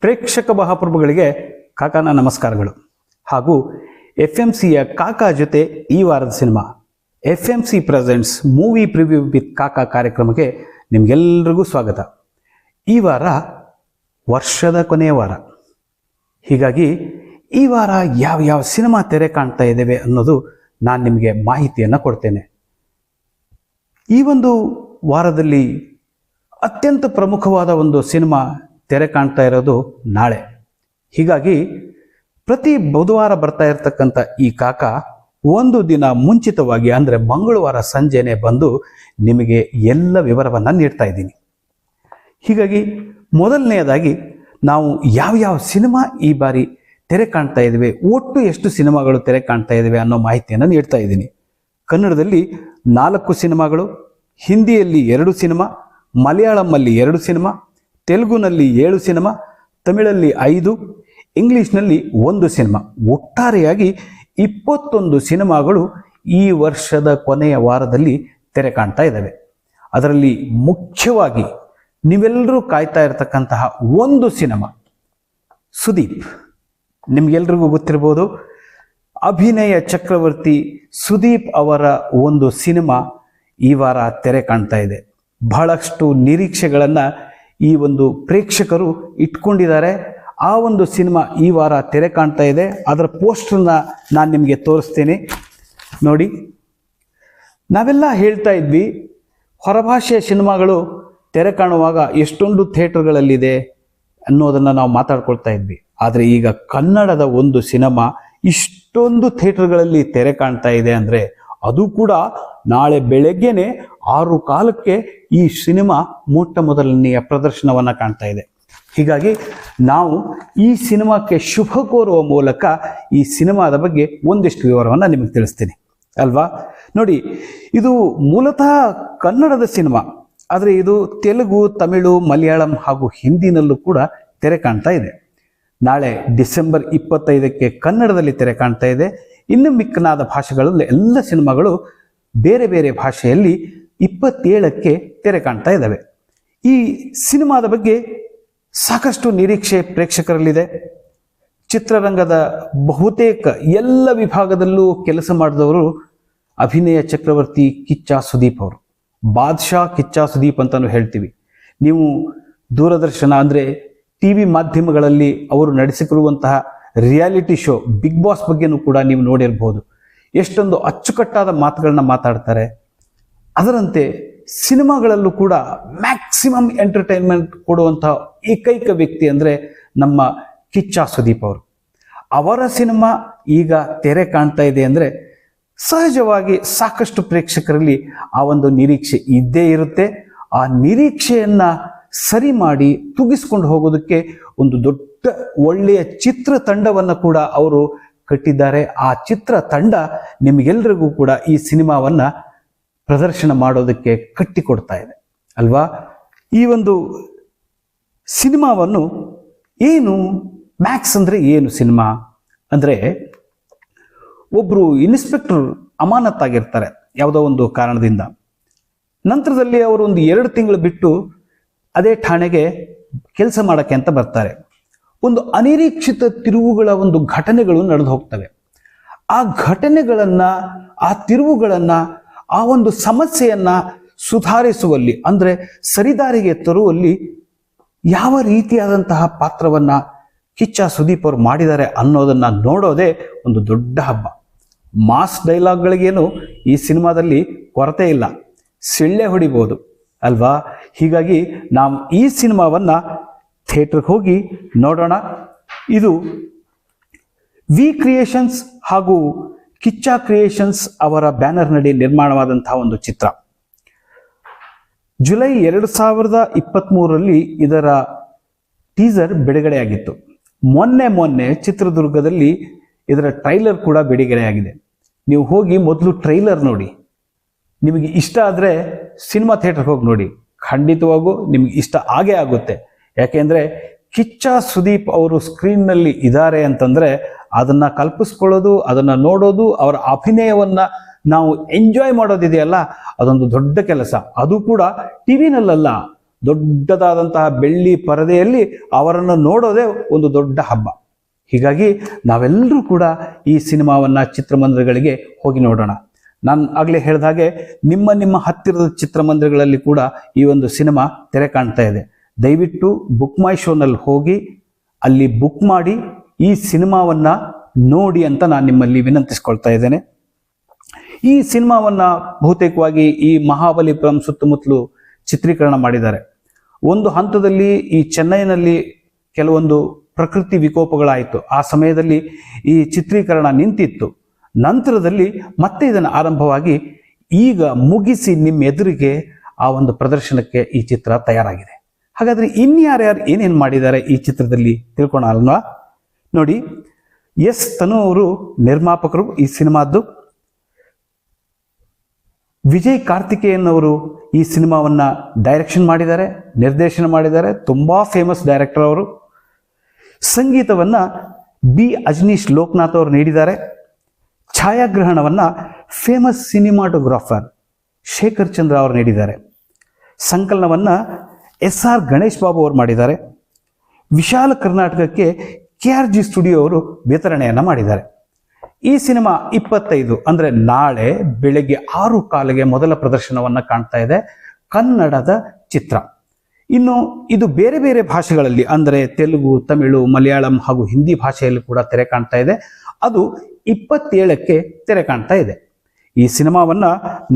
ಪ್ರೇಕ್ಷಕ ಮಹಾಪ್ರಭುಗಳಿಗೆ ಕಾಕಾನ ನಮಸ್ಕಾರಗಳು. ಹಾಗೂ ಎಫ್ ಎಂ ಸಿಯ ಕಾಕಾ ಜೊತೆ ಈ ವಾರದ cinema F M C presents movie preview with Kaka ಕಾರ್ಯಕ್ರಮಕ್ಕೆ ನಿಮಗೆಲ್ಲರಿಗೂ ಸ್ವಾಗತ. ಈ ವಾರ ವರ್ಷದ ಕೊನೆಯ ವಾರ. ಹೀಗಾಗಿ ಈ ವಾರ ಯಾವ ಯಾವ ಸಿನಿಮಾ ತೆರೆ ಕಾಣ್ತಾ ಇದ್ದೇವೆ ಅನ್ನೋದು ನಾನು ನಿಮಗೆ ಮಾಹಿತಿಯನ್ನು ಕೊಡ್ತೇನೆ. ಈ ಒಂದು ವಾರದಲ್ಲಿ ಅತ್ಯಂತ ಪ್ರಮುಖವಾದ ಒಂದು ಸಿನಿಮಾ ತೆರೆ ಕಾಣ್ತಾ ಇರೋದು ನಾಳೆ. ಹೀಗಾಗಿ ಪ್ರತಿ ಬುಧವಾರ ಬರ್ತಾ ಇರತಕ್ಕಂಥ ಈ ಕಾಕ ಒಂದು ದಿನ ಮುಂಚಿತವಾಗಿ, ಅಂದರೆ ಮಂಗಳವಾರ ಸಂಜೆನೆ ಬಂದು ನಿಮಗೆ ಎಲ್ಲ ವಿವರವನ್ನು ನೀಡ್ತಾ ಇದ್ದೀನಿ. ಹೀಗಾಗಿ ಮೊದಲನೆಯದಾಗಿ ನಾವು ಯಾವ ಯಾವ ಸಿನಿಮಾ ಈ ಬಾರಿ ತೆರೆ ಕಾಣ್ತಾ ಇದ್ದೇವೆ ಒಟ್ಟು ಎಷ್ಟು ಸಿನಿಮಾಗಳು ತೆರೆ ಕಾಣ್ತಾ ಇದ್ದೇವೆ ಅನ್ನೋ ಮಾಹಿತಿಯನ್ನು ನೀಡ್ತಾ ಇದ್ದೀನಿ. ಕನ್ನಡದಲ್ಲಿ ನಾಲ್ಕು ಸಿನಿಮಾಗಳು, ಹಿಂದಿಯಲ್ಲಿ ಎರಡು ಸಿನಿಮಾ ಮಲಯಾಳಂನಲ್ಲಿ ಎರಡು ಸಿನಿಮಾ ತೆಲುಗುನಲ್ಲಿ ಏಳು ಸಿನಿಮಾ, ತಮಿಳಲ್ಲಿ ಐದು, ಇಂಗ್ಲಿಷ್ನಲ್ಲಿ ಒಂದು ಸಿನಿಮಾ. ಒಟ್ಟಾರೆಯಾಗಿ ಇಪ್ಪತ್ತೊಂದು ಸಿನಿಮಾಗಳು ಈ ವರ್ಷದ ಕೊನೆಯ ವಾರದಲ್ಲಿ ತೆರೆ ಕಾಣ್ತಾ ಇದ್ದಾವೆ. ಅದರಲ್ಲಿ ಮುಖ್ಯವಾಗಿ ನೀವೆಲ್ಲರೂ ಕಾಯ್ತಾ ಇರತಕ್ಕಂತಹ ಒಂದು ಸಿನಿಮಾ, ಸುದೀಪ್. ನಿಮಗೆಲ್ರಿಗೂ ಗೊತ್ತಿರ್ಬೋದು, ಅಭಿನಯ ಚಕ್ರವರ್ತಿ ಸುದೀಪ್ ಅವರ ಒಂದು ಸಿನಿಮಾ ಈ ವಾರ ತೆರೆ ಕಾಣ್ತಾ ಇದೆ. ಬಹಳಷ್ಟು ನಿರೀಕ್ಷೆಗಳನ್ನು ಈ ಒಂದು ಪ್ರೇಕ್ಷಕರು ಇಟ್ಕೊಂಡಿದ್ದಾರೆ. ಆ ಒಂದು ಸಿನಿಮಾ ಈ ವಾರ ತೆರೆ ಕಾಣ್ತಾ ಇದೆ. ಅದರ ಪೋಸ್ಟರ್ನ ನಾನು ನಿಮಗೆ ತೋರಿಸ್ತೇನೆ. ನೋಡಿ. ನಾವೆಲ್ಲ ಹೇಳ್ತಾ ಇದ್ವಿ ಹೊರಭಾಷೆಯ ಸಿನಿಮಾಗಳು ತೆರೆ ಕಾಣುವಾಗ ಎಷ್ಟೊಂದು ಥಿಯೇಟರ್ಗಳಲ್ಲಿದೆ ಅನ್ನೋದನ್ನು ನಾವು ಮಾತಾಡ್ಕೊಳ್ತಾ ಇದ್ವಿ. ಆದರೆ ಈಗ ಕನ್ನಡದ ಒಂದು ಸಿನಿಮಾ ಇಷ್ಟೊಂದು ಥಿಯೇಟರ್ಗಳಲ್ಲಿ ತೆರೆ ಕಾಣ್ತಾ ಇದೆ ಅಂದರೆ ಅದು ಕೂಡ ನಾಳೆ ಬೆಳಗ್ಗೆನೆ ಆರು ಕಾಲಕ್ಕೆ ಈ ಸಿನಿಮಾ ಮೊಟ್ಟ ಮೊದಲನೆಯ ಪ್ರದರ್ಶನವನ್ನು ಕಾಣ್ತಾ ಇದೆ. ಹೀಗಾಗಿ ನಾವು ಈ ಸಿನಿಮಾಕ್ಕೆ ಶುಭ ಕೋರುವ ಮೂಲಕ ಈ ಸಿನಿಮಾದ ಬಗ್ಗೆ ಒಂದಿಷ್ಟು ವಿವರವನ್ನು ನಿಮಗೆ ತಿಳಿಸ್ತೀನಿ. ಅಲ್ವಾ? ನೋಡಿ, ಇದು ಮೂಲತಃ ಕನ್ನಡದ ಸಿನಿಮಾ. ಆದರೆ ಇದು ತೆಲುಗು, ತಮಿಳು, ಮಲಯಾಳಂ ಹಾಗೂ ಹಿಂದಿನಲ್ಲೂ ಕೂಡ ತೆರೆ ಕಾಣ್ತಾ ಇದೆ. ನಾಳೆ ಡಿಸೆಂಬರ್ ಇಪ್ಪತ್ತೈದಕ್ಕೆ ಕನ್ನಡದಲ್ಲಿ ತೆರೆ ಕಾಣ್ತಾ ಇದೆ. ಇನ್ನು ಮಿಕ್ಕನಾದ ಭಾಷೆಗಳಲ್ಲಿ ಎಲ್ಲ ಸಿನಿಮಾಗಳು ಬೇರೆ ಬೇರೆ ಭಾಷೆಯಲ್ಲಿ ಇಪ್ಪತ್ತೇಳಕ್ಕೆ ತೆರೆ ಕಾಣ್ತಾ ಇದ್ದಾವೆ. ಈ ಸಿನಿಮಾದ ಬಗ್ಗೆ ಸಾಕಷ್ಟು ನಿರೀಕ್ಷೆ ಪ್ರೇಕ್ಷಕರಲ್ಲಿದೆ. ಚಿತ್ರರಂಗದ ಬಹುತೇಕ ಎಲ್ಲ ವಿಭಾಗದಲ್ಲೂ ಕೆಲಸ ಮಾಡಿದವರು ಅಭಿನಯ ಚಕ್ರವರ್ತಿ ಕಿಚ್ಚ ಸುದೀಪ್ ಅವರು. ಬಾದ್ಶಾ ಕಿಚ್ಚ ಸುದೀಪ್ ಅಂತಲೂ ಹೇಳ್ತೀವಿ. ನೀವು ದೂರದರ್ಶನ ಅಂದರೆ ಟಿ ವಿ ಮಾಧ್ಯಮಗಳಲ್ಲಿ ಅವರು ನಡೆಸಿಕೊಳ್ಳುವಂತಹ ರಿಯಾಲಿಟಿ ಶೋ, ಬಿಗ್ ಬಾಸ್ ಬಗ್ಗೆನೂ ಕೂಡ ನೀವು ನೋಡಿರ್ಬೋದು. ಎಷ್ಟೊಂದು ಅಚ್ಚುಕಟ್ಟಾದ ಮಾತುಗಳನ್ನ ಮಾತಾಡ್ತಾರೆ. ಅದರಂತೆ ಸಿನಿಮಾಗಳಲ್ಲೂ ಕೂಡ ಮ್ಯಾಕ್ಸಿಮಮ್ ಎಂಟರ್ಟೈನ್ಮೆಂಟ್ ಕೊಡುವಂತಹ ಏಕೈಕ ವ್ಯಕ್ತಿ ಅಂದರೆ ನಮ್ಮ ಕಿಚ್ಚ ಸುದೀಪ್ ಅವರು. ಅವರ ಸಿನಿಮಾ ಈಗ ತೆರೆ ಕಾಣ್ತಾ ಇದೆ ಅಂದರೆ ಸಹಜವಾಗಿ ಸಾಕಷ್ಟು ಪ್ರೇಕ್ಷಕರಲ್ಲಿ ಆ ಒಂದು ನಿರೀಕ್ಷೆ ಇದ್ದೇ ಇರುತ್ತೆ. ಆ ನಿರೀಕ್ಷೆಯನ್ನು ಸರಿ ಮಾಡಿ ತುಗಿಸ್ಕೊಂಡು ಹೋಗೋದಕ್ಕೆ ಒಂದು ದೊಡ್ಡ ಒಳ್ಳೆಯ ಚಿತ್ರ ತಂಡವನ್ನು ಕೂಡ ಅವರು ಕಟ್ಟಿದ್ದಾರೆ. ಆ ಚಿತ್ರ ತಂಡ ನಿಮಗೆಲ್ರಿಗೂ ಕೂಡ ಈ ಸಿನಿಮಾವನ್ನ ಪ್ರದರ್ಶನ ಮಾಡೋದಕ್ಕೆ ಕಟ್ಟಿಕೊಡ್ತಾ ಇದೆ. ಅಲ್ವಾ? ಈ ಒಂದು ಸಿನಿಮಾವನ್ನು ಏನು ಮ್ಯಾಕ್ಸ್ ಅಂದರೆ ಏನು ಸಿನಿಮಾ? ಅಂದರೆ ಒಬ್ಬರು ಇನ್ಸ್ಪೆಕ್ಟರ್ ಅಮಾನತ್ತಾಗಿರ್ತಾರೆ ಯಾವುದೋ ಒಂದು ಕಾರಣದಿಂದ. ನಂತರದಲ್ಲಿ ಅವರು ಒಂದು ಎರಡು ತಿಂಗಳು ಬಿಟ್ಟು ಅದೇ ಠಾಣೆಗೆ ಕೆಲಸ ಮಾಡೋಕ್ಕೆ ಅಂತ ಬರ್ತಾರೆ. ಒಂದು ಅನಿರೀಕ್ಷಿತ ತಿರುವುಗಳ ಒಂದು ಘಟನೆಗಳು ನಡೆದು ಹೋಗ್ತವೆ. ಆ ಘಟನೆಗಳನ್ನು, ಆ ತಿರುವುಗಳನ್ನು ಆ ಒಂದು ಸಮಸ್ಯೆಯನ್ನು ಸುಧಾರಿಸುವಲ್ಲಿ, ಅಂದರೆ ಸರಿದಾರಿಗೆ ತರುವಲ್ಲಿ ಯಾವ ರೀತಿಯಾದಂತಹ ಪಾತ್ರವನ್ನು ಕಿಚ್ಚ ಸುದೀಪ್ ಅವರು ಮಾಡಿದ್ದಾರೆ ಅನ್ನೋದನ್ನ ನೋಡೋದೇ ಒಂದು ದೊಡ್ಡ ಹಬ್ಬ. ಮಾಸ್ ಡೈಲಾಗ್ಗಳಿಗೇನು ಈ ಸಿನಿಮಾದಲ್ಲಿ ಕೊರತೆ ಇಲ್ಲ. ಸಿಳ್ಳೆ ಹೊಡಿಬೋದು, ಅಲ್ವಾ? ಹೀಗಾಗಿ ನಾವು ಈ ಸಿನಿಮಾವನ್ನು ಥಿಯೇಟ್ರಿಗೆ ಹೋಗಿ ನೋಡೋಣ. ಇದು ವಿ ಕ್ರಿಯೇಷನ್ಸ್ ಹಾಗೂ ಕಿಚ್ಚ ಕ್ರಿಯೇಷನ್ಸ್ ಅವರ ಬ್ಯಾನರ್ನಡಿ ನಿರ್ಮಾಣವಾದಂತಹ ಒಂದು ಚಿತ್ರ. ಜುಲೈ ಎರಡು ಸಾವಿರದ ಇಪ್ಪತ್ತ್ಮೂರರಲ್ಲಿ ಇದರ ಟೀಸರ್ ಬಿಡುಗಡೆಯಾಗಿತ್ತು. ಮೊನ್ನೆ ಮೊನ್ನೆ ಚಿತ್ರದುರ್ಗದಲ್ಲಿ ಇದರ ಟ್ರೈಲರ್ ಕೂಡ ಬಿಡುಗಡೆಯಾಗಿದೆ. ನೀವು ಹೋಗಿ ಮೊದಲು ಟ್ರೈಲರ್ ನೋಡಿ. ನಿಮಗೆ ಇಷ್ಟ ಆದರೆ ಸಿನಿಮಾ ಥಿಯೇಟರ್ಗೆ ಹೋಗಿ ನೋಡಿ. ಖಂಡಿತವಾಗೂ ನಿಮ್ಗೆ ಇಷ್ಟ ಆಗೇ ಆಗುತ್ತೆ. ಯಾಕೆಂದರೆ ಕಿಚ್ಚ ಸುದೀಪ್ ಅವರು ಸ್ಕ್ರೀನ್ನಲ್ಲಿ ಇದ್ದಾರೆ ಅಂತಂದರೆ ಅದನ್ನು ಕಲ್ಪಿಸ್ಕೊಳ್ಳೋದು, ಅದನ್ನು ನೋಡೋದು, ಅವರ ಅಭಿನಯವನ್ನು ನಾವು ಎಂಜಾಯ್ ಮಾಡೋದಿದೆಯಲ್ಲ ಅದೊಂದು ದೊಡ್ಡ ಕೆಲಸ. ಅದು ಕೂಡ ಟಿ ದೊಡ್ಡದಾದಂತಹ ಬೆಳ್ಳಿ ಪರದೆಯಲ್ಲಿ ಅವರನ್ನು ನೋಡೋದೇ ಒಂದು ದೊಡ್ಡ ಹಬ್ಬ. ಹೀಗಾಗಿ ನಾವೆಲ್ಲರೂ ಕೂಡ ಈ ಸಿನಿಮಾವನ್ನ ಚಿತ್ರಮಂದಿರಗಳಿಗೆ ಹೋಗಿ ನೋಡೋಣ. ನಾನು ಆಗಲೇ ಹೇಳಿದ ಹಾಗೆ, ನಿಮ್ಮ ನಿಮ್ಮ ಹತ್ತಿರದ ಚಿತ್ರಮಂದಿರಗಳಲ್ಲಿ ಕೂಡ ಈ ಒಂದು ಸಿನಿಮಾ ತೆರೆ ಕಾಣ್ತಾ ಇದೆ. ದಯವಿಟ್ಟು ಬುಕ್ ಮೈ ಶೋನಲ್ಲಿ ಹೋಗಿ, ಅಲ್ಲಿ ಬುಕ್ ಮಾಡಿ ಈ ಸಿನಿಮಾವನ್ನ ನೋಡಿ ಅಂತ ನಾನು ನಿಮ್ಮಲ್ಲಿ ವಿನಂತಿಸ್ಕೊಳ್ತಾ ಇದ್ದೇನೆ. ಈ ಸಿನಿಮಾವನ್ನ ಬಹುತೇಕವಾಗಿ ಈ ಮಹಾಬಲಿಪುರಂ ಸುತ್ತಮುತ್ತಲು ಚಿತ್ರೀಕರಣ ಮಾಡಿದ್ದಾರೆ. ಒಂದು ಹಂತದಲ್ಲಿ ಈ ಚೆನ್ನೈನಲ್ಲಿ ಕೆಲವೊಂದು ಪ್ರಕೃತಿ ವಿಕೋಪಗಳಾಯಿತು. ಆ ಸಮಯದಲ್ಲಿ ಈ ಚಿತ್ರೀಕರಣ ನಿಂತಿತ್ತು. ನಂತರದಲ್ಲಿ ಮತ್ತೆ ಇದನ್ನು ಆರಂಭವಾಗಿ ಈಗ ಮುಗಿಸಿ ನಿಮ್ಮ ಎದುರಿಗೆ ಆ ಒಂದು ಪ್ರದರ್ಶನಕ್ಕೆ ಈ ಚಿತ್ರ ತಯಾರಾಗಿದೆ. ಹಾಗಾದರೆ ಇನ್ಯಾರ್ಯಾರು ಏನೇನು ಮಾಡಿದ್ದಾರೆ ಈ ಚಿತ್ರದಲ್ಲಿ ತಿಳ್ಕೊಳ್ಳೋಣ ಅಲ್ವಾ ನೋಡಿ, ಎಸ್ ತನು ಅವರು ನಿರ್ಮಾಪಕರು ಈ ಸಿನಿಮಾದ್ದು. ವಿಜಯ್ ಕಾರ್ತಿಕೇಯನ್ ಅವರು ಈ ಸಿನಿಮಾವನ್ನ ಡೈರೆಕ್ಷನ್ ಮಾಡಿದ್ದಾರೆ, ನಿರ್ದೇಶನ ಮಾಡಿದ್ದಾರೆ, ತುಂಬಾ ಫೇಮಸ್ ಡೈರೆಕ್ಟರ್ ಅವರು. ಸಂಗೀತವನ್ನ ಬಿ ಅಜನೀಶ್ ಲೋಕನಾಥ್ ಅವರು ನೀಡಿದ್ದಾರೆ. ಛಾಯಾಗ್ರಹಣವನ್ನ ಫೇಮಸ್ ಸಿನಿಮಾಟೋಗ್ರಾಫರ್ ಶೇಖರ್ ಚಂದ್ರ ಅವರು ನೀಡಿದ್ದಾರೆ. ಸಂಕಲನವನ್ನ ಎಸ್ ಆರ್ ಗಣೇಶ್ ಬಾಬು ಅವರು ಮಾಡಿದ್ದಾರೆ. ವಿಶಾಲ ಕರ್ನಾಟಕಕ್ಕೆ ಕೆ ಆರ್ ಜಿ ಸ್ಟುಡಿಯೋ ಅವರು ವಿತರಣೆಯನ್ನು ಮಾಡಿದ್ದಾರೆ. ಈ ಸಿನಿಮಾ ಇಪ್ಪತ್ತೈದು ಅಂದ್ರೆ ನಾಳೆ ಬೆಳಗ್ಗೆ ಆರು ಕಾಲಿಗೆ ಮೊದಲ ಪ್ರದರ್ಶನವನ್ನ ಕಾಣ್ತಾ ಇದೆ, ಕನ್ನಡದ ಚಿತ್ರ. ಇನ್ನು ಇದು ಬೇರೆ ಬೇರೆ ಭಾಷೆಗಳಲ್ಲಿ ಅಂದರೆ ತೆಲುಗು, ತಮಿಳು, ಮಲಯಾಳಂ ಹಾಗೂ ಹಿಂದಿ ಭಾಷೆಯಲ್ಲಿ ಕೂಡ ತೆರೆ ಕಾಣ್ತಾ ಇದೆ. ಅದು ಇಪ್ಪತ್ತೇಳಕ್ಕೆ ತೆರೆ ಕಾಣ್ತಾ ಇದೆ. ಈ ಸಿನಿಮಾವನ್ನ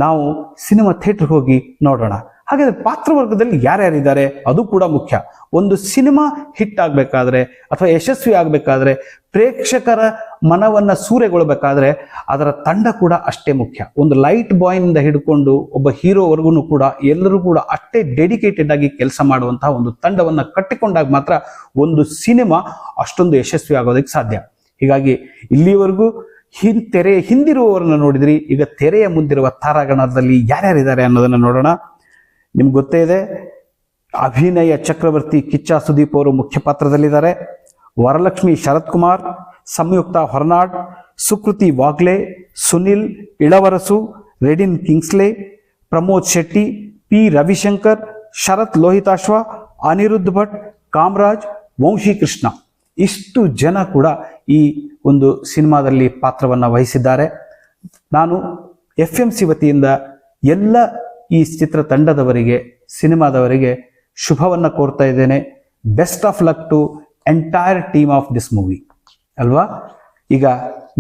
ನಾವು ಸಿನಿಮಾ ಥಿಯೇಟರ್ ಹೋಗಿ ನೋಡೋಣ. ಹಾಗಾದ್ರೆ ಪಾತ್ರವರ್ಗದಲ್ಲಿ ಯಾರ್ಯಾರಿದ್ದಾರೆ? ಅದು ಕೂಡ ಮುಖ್ಯ. ಒಂದು ಸಿನಿಮಾ ಹಿಟ್ ಆಗಬೇಕಾದ್ರೆ ಅಥವಾ ಯಶಸ್ವಿ ಆಗಬೇಕಾದ್ರೆ ಪ್ರೇಕ್ಷಕರ ಮನವನ್ನ ಸೂರೆಗೊಳ್ಳಬೇಕಾದ್ರೆ ಅದರ ತಂಡ ಕೂಡ ಅಷ್ಟೇ ಮುಖ್ಯ. ಒಂದು ಲೈಟ್ ಬಾಯ್ನಿಂದ ಹಿಡ್ಕೊಂಡು ಒಬ್ಬ ಹೀರೋವರೆಗೂ ಕೂಡ ಎಲ್ಲರೂ ಕೂಡ ಅಷ್ಟೇ ಡೆಡಿಕೇಟೆಡ್ ಆಗಿ ಕೆಲಸ ಮಾಡುವಂತಹ ಒಂದು ತಂಡವನ್ನ ಕಟ್ಟಿಕೊಂಡಾಗ ಮಾತ್ರ ಒಂದು ಸಿನಿಮಾ ಅಷ್ಟೊಂದು ಯಶಸ್ವಿ ಆಗೋದಕ್ಕೆ ಸಾಧ್ಯ. ಹೀಗಾಗಿ ಇಲ್ಲಿವರೆಗೂ ಹಿನ್ ತೆರೆ ಹಿಂದಿರುವವರನ್ನ ನೋಡಿದ್ರಿ, ಈಗ ತೆರೆಯ ಮುಂದಿರುವ ತಾರಾಗಣದಲ್ಲಿ ಯಾರ್ಯಾರಿದ್ದಾರೆ ಅನ್ನೋದನ್ನ ನೋಡೋಣ. ನಿಮ್ಗೆ ಗೊತ್ತೇ ಇದೆ, ಅಭಿನಯ ಚಕ್ರವರ್ತಿ ಕಿಚ್ಚ ಸುದೀಪ್ ಅವರು ಮುಖ್ಯ ಪಾತ್ರದಲ್ಲಿದ್ದಾರೆ. ವರಲಕ್ಷ್ಮಿ ಶರತ್ ಕುಮಾರ್, ಸಂಯುಕ್ತ ಹೊರನಾಡ್, ಸುಕೃತಿ ವಾಗ್ಲೆ, ಸುನಿಲ್ ಇಳವರಸು, ರೆಡಿನ್ ಕಿಂಗ್ಸ್ಲೆ, ಪ್ರಮೋದ್ ಶೆಟ್ಟಿ, ಪಿ ರವಿಶಂಕರ್, ಶರತ್ ಲೋಹಿತಾಶ್ವ, ಅನಿರುದ್ಧ ಭಟ್, ಕಾಮರಾಜ್, ವಂಶಿ ಕೃಷ್ಣ. ಇಷ್ಟು ಜನ ಕೂಡ ಈ ಒಂದು ಸಿನಿಮಾದಲ್ಲಿ ಪಾತ್ರವನ್ನು ವಹಿಸಿದ್ದಾರೆ. ನಾನು ಎಫ್ ಎಂ ಸಿ ವತಿಯಿಂದ ಎಲ್ಲ ಈ ಚಿತ್ರತಂಡದವರಿಗೆ, ಸಿನಿಮಾದವರಿಗೆ ಶುಭವನ್ನು ಕೋರ್ತಾ ಇದ್ದೇನೆ. Best of luck to entire team of this movie ಅಲ್ವಾ? ಈಗ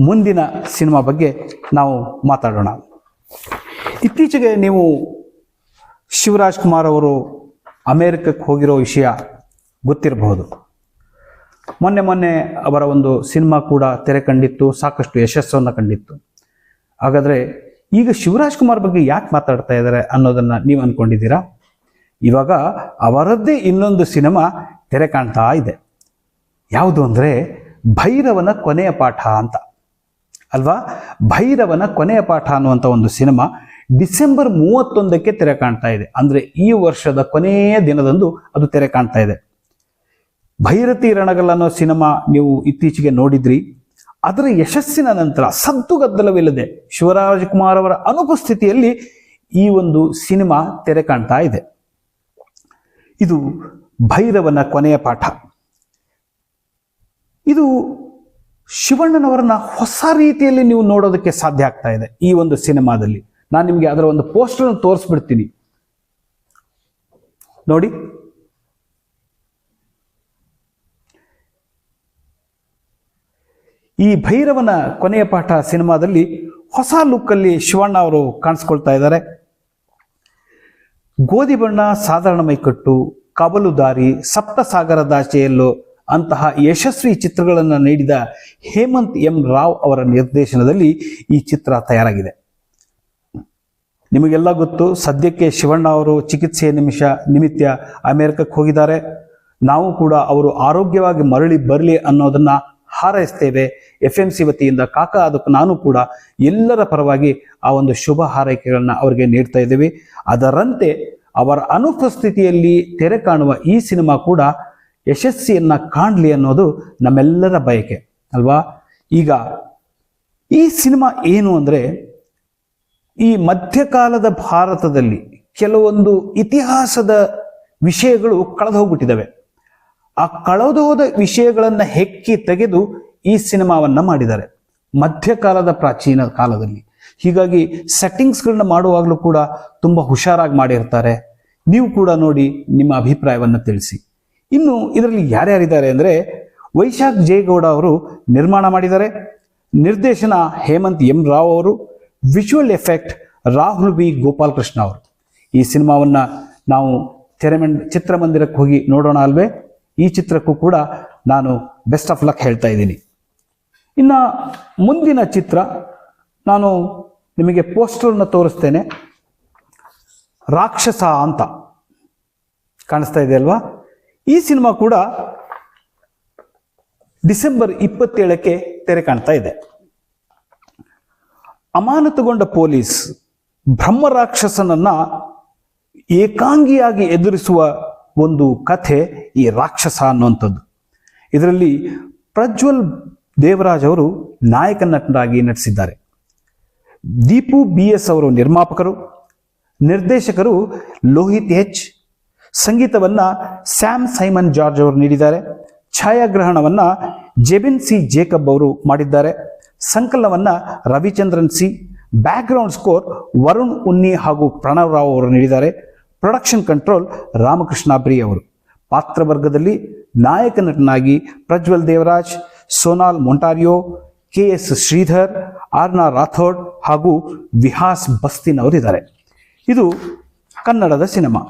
ಮುಂದಿನ ಸಿನಿಮಾ ಬಗ್ಗೆ ನಾವು ಮಾತಾಡೋಣ. ಇತ್ತೀಚೆಗೆ ನೀವು ಶಿವರಾಜ್ ಕುಮಾರ್ ಅವರು ಅಮೇರಿಕಕ್ಕೆ ಹೋಗಿರೋ ವಿಷಯ ಗೊತ್ತಿರಬಹುದು. ಮೊನ್ನೆ ಮೊನ್ನೆ ಅವರ ಒಂದು ಸಿನಿಮಾ ಕೂಡ ತೆರೆ ಕಂಡಿತ್ತು, ಸಾಕಷ್ಟು ಯಶಸ್ಸನ್ನು ಕಂಡಿತ್ತು. ಹಾಗಾದ್ರೆ ಈಗ ಶಿವರಾಜ್ ಕುಮಾರ್ ಬಗ್ಗೆ ಯಾಕೆ ಮಾತಾಡ್ತಾ ಇದ್ದಾರೆ ಅನ್ನೋದನ್ನ ನೀವು ಅನ್ಕೊಂಡಿದ್ದೀರಾ? ಇವಾಗ ಅವರದ್ದೇ ಇನ್ನೊಂದು ಸಿನಿಮಾ ತೆರೆ ಕಾಣ್ತಾ ಇದೆ. ಯಾವುದು ಅಂದ್ರೆ ಭೈರವನ ಕೊನೆಯ ಪಾಠ ಅಂತ. ಅಲ್ವಾ? ಭೈರವನ ಕೊನೆಯ ಪಾಠ ಅನ್ನುವಂಥ ಒಂದು ಸಿನಿಮಾ ಡಿಸೆಂಬರ್ ಮೂವತ್ತೊಂದಕ್ಕೆ ತೆರೆ ಕಾಣ್ತಾ ಇದೆ. ಅಂದ್ರೆ ಈ ವರ್ಷದ ಕೊನೆಯ ದಿನದಂದು ಅದು ತೆರೆ ಕಾಣ್ತಾ ಇದೆ. ಭೈರತಿ ರಣಗಲ್ ಅನ್ನೋ ಸಿನಿಮಾ ನೀವು ಇತ್ತೀಚೆಗೆ ನೋಡಿದ್ರಿ. ಅದರ ಯಶಸ್ಸಿನ ನಂತರ ಸದ್ದುಗದ್ದಲವಿಲ್ಲದೆ ಶಿವರಾಜಕುಮಾರ್ ಅವರ ಅನುಪಸ್ಥಿತಿಯಲ್ಲಿ ಈ ಒಂದು ಸಿನಿಮಾ ತೆರೆ ಕಾಣ್ತಾ ಇದೆ. ಇದು ಭೈರವನ ಕೊನೆಯ ಪಾಠ. ಇದು ಶಿವಣ್ಣನವರನ್ನ ಹೊಸ ರೀತಿಯಲ್ಲಿ ನೀವು ನೋಡೋದಕ್ಕೆ ಸಾಧ್ಯ ಆಗ್ತಾ ಇದೆ ಈ ಒಂದು ಸಿನಿಮಾದಲ್ಲಿ. ನಾನು ನಿಮಗೆ ಅದರ ಒಂದು ಪೋಸ್ಟರ್ ತೋರಿಸ್ಬಿಡ್ತೀನಿ. ನೋಡಿ. ಈ ಭೈರವನ ಕೊನೆಯ ಪಾಠ ಸಿನಿಮಾದಲ್ಲಿ ಹೊಸ ಲುಕ್ಕಲ್ಲಿ ಶಿವಣ್ಣ ಅವರು ಕಾಣಿಸ್ಕೊಳ್ತಾ ಇದ್ದಾರೆ. ಗೋಧಿ ಬಣ್ಣ ಸಾಧಾರಣ ಮೈಕಟ್ಟು ಕಬಲುದಾರಿ ಸಪ್ತಸಾಗರದಾಚೆಯಲ್ಲೋ ಅಂತಹ ಯಶಸ್ವಿ ಚಿತ್ರಗಳನ್ನು ನೀಡಿದ ಹೇಮಂತ್ ಎಂ ರಾವ್ ಅವರ ನಿರ್ದೇಶನದಲ್ಲಿ ಈ ಚಿತ್ರ ತಯಾರಾಗಿದೆ. ನಿಮಗೆಲ್ಲ ಗೊತ್ತು, ಸದ್ಯಕ್ಕೆ ಶಿವಣ್ಣ ಅವರು ಚಿಕಿತ್ಸೆಯ ನಿಮಿಷ ನಿಮಿತ್ತ ಅಮೆರಿಕಕ್ಕೆ ಹೋಗಿದ್ದಾರೆ. ನಾವು ಕೂಡ ಅವರು ಆರೋಗ್ಯವಾಗಿ ಮರಳಿ ಬರಲಿ ಅನ್ನೋದನ್ನ ಹಾರೈಸ್ತೇವೆ. ಎಫ್ ಎಂ ಸಿ ವತಿಯಿಂದ ಕಾಕ ಅದಕ್ಕೆ ನಾನು ಕೂಡ ಎಲ್ಲರ ಪರವಾಗಿ ಆ ಒಂದು ಶುಭ ಹಾರೈಕೆಗಳನ್ನ ಅವರಿಗೆ ನೀಡ್ತಾ ಇದ್ದೀವಿ. ಅದರಂತೆ ಅವರ ಅನುಪಸ್ಥಿತಿಯಲ್ಲಿ ತೆರೆ ಕಾಣುವ ಈ ಸಿನಿಮಾ ಕೂಡ ಯಶಸ್ಸಿಯನ್ನ ಕಾಣಲಿ ಅನ್ನೋದು ನಮ್ಮೆಲ್ಲರ ಬಯಕೆ, ಅಲ್ವಾ? ಈಗ ಈ ಸಿನಿಮಾ ಏನು ಅಂದ್ರೆ ಈ ಮಧ್ಯಕಾಲದ ಭಾರತದಲ್ಲಿ ಕೆಲವೊಂದು ಇತಿಹಾಸದ ವಿಷಯಗಳು ಕಳೆದು ಹೋಗ್ಬಿಟ್ಟಿದ್ದಾವೆ ಆ ಕಳೆದೋದ ವಿಷಯಗಳನ್ನು ಹೆಕ್ಕಿ ತೆಗೆದು ಈ ಸಿನಿಮಾವನ್ನ ಮಾಡಿದ್ದಾರೆ. ಮಧ್ಯಕಾಲದ ಪ್ರಾಚೀನ ಕಾಲದಲ್ಲಿ. ಹೀಗಾಗಿ ಸೆಟ್ಟಿಂಗ್ಸ್ಗಳನ್ನ ಮಾಡುವಾಗಲೂ ಕೂಡ ತುಂಬ ಹುಷಾರಾಗಿ ಮಾಡಿರ್ತಾರೆ. ನೀವು ಕೂಡ ನೋಡಿ ನಿಮ್ಮ ಅಭಿಪ್ರಾಯವನ್ನು ತಿಳಿಸಿ. ಇನ್ನು ಇದರಲ್ಲಿ ಯಾರ್ಯಾರಿದ್ದಾರೆ ಅಂದರೆ ವೈಶಾಖ್ ಜೇಗೌಡ ಅವರು ನಿರ್ಮಾಣ ಮಾಡಿದ್ದಾರೆ. ನಿರ್ದೇಶನ ಹೇಮಂತ್ ಎಂ ರಾವ್ ಅವರು, visual effect Rahul B Gopalakrishna ಅವರು. ಈ ಸಿನಿಮಾವನ್ನ ನಾವು ತೆರೆಮಂಡ್ ಚಿತ್ರಮಂದಿರಕ್ಕೆ ಹೋಗಿ ನೋಡೋಣ ಅಲ್ವೇ? ಈ ಚಿತ್ರಕ್ಕೂ ಕೂಡ ನಾನು ಬೆಸ್ಟ್ ಆಫ್ ಲಕ್ ಹೇಳ್ತಾ ಇದ್ದೀನಿ. ಇನ್ನು ಮುಂದಿನ ಚಿತ್ರ ನಾನು ನಿಮಗೆ ಪೋಸ್ಟರ್ನ ತೋರಿಸ್ತೇನೆ. ರಾಕ್ಷಸ ಅಂತ ಕಾಣಿಸ್ತಾ ಇದೆ ಅಲ್ವಾ? ಈ ಸಿನಿಮಾ ಕೂಡ ಡಿಸೆಂಬರ್ ಇಪ್ಪತ್ತೇಳಕ್ಕೆ ತೆರೆ ಕಾಣ್ತಾ ಇದೆ. ಅಮಾನತುಗೊಂಡ ಪೊಲೀಸ್ ಬ್ರಹ್ಮ ರಾಕ್ಷಸನನ್ನ ಏಕಾಂಗಿಯಾಗಿ ಎದುರಿಸುವ ಒಂದು ಕಥೆ ಈ ರಾಕ್ಷಸ ಅನ್ನುವಂಥದ್ದು. ಇದರಲ್ಲಿ ಪ್ರಜ್ವಲ್ ದೇವರಾಜ್ ಅವರು ನಾಯಕ ನಟನಾಗಿ ನಟಿಸಿದ್ದಾರೆ. ದೀಪು ಬಿ ಎಸ್ ಅವರು ನಿರ್ಮಾಪಕರು, ನಿರ್ದೇಶಕರು ಲೋಹಿತ್ ಎಚ್, ಸಂಗೀತವನ್ನು ಸ್ಯಾಮ್ ಸೈಮನ್ ಜಾರ್ಜ್ ಅವರು ನೀಡಿದ್ದಾರೆ. ಛಾಯಾಗ್ರಹಣವನ್ನು ಜೆಬಿನ್ ಸಿ ಜೇಕಬ್ ಅವರು ಮಾಡಿದ್ದಾರೆ. ಸಂಕಲನವನ್ನು Ravichandran C, background score Varun Unni ಹಾಗೂ ಪ್ರಣವ್ ರಾವ್ ಅವರು ನೀಡಿದ್ದಾರೆ. ಪ್ರೊಡಕ್ಷನ್ ಕಂಟ್ರೋಲ್ ರಾಮಕೃಷ್ಣ ಅವರು. ಪಾತ್ರವರ್ಗದಲ್ಲಿ ನಾಯಕ ನಟನಾಗಿ Prajwal Devaraj, Sonal Monteiro, K S Sridhar, Arna Rathod ಹಾಗೂ ವಿಹಾಸ್ ಬಸ್ತಿನ್ ಅವರಿದ್ದಾರೆ ಇದು ಕನ್ನಡದ ಸಿನಿಮಾ.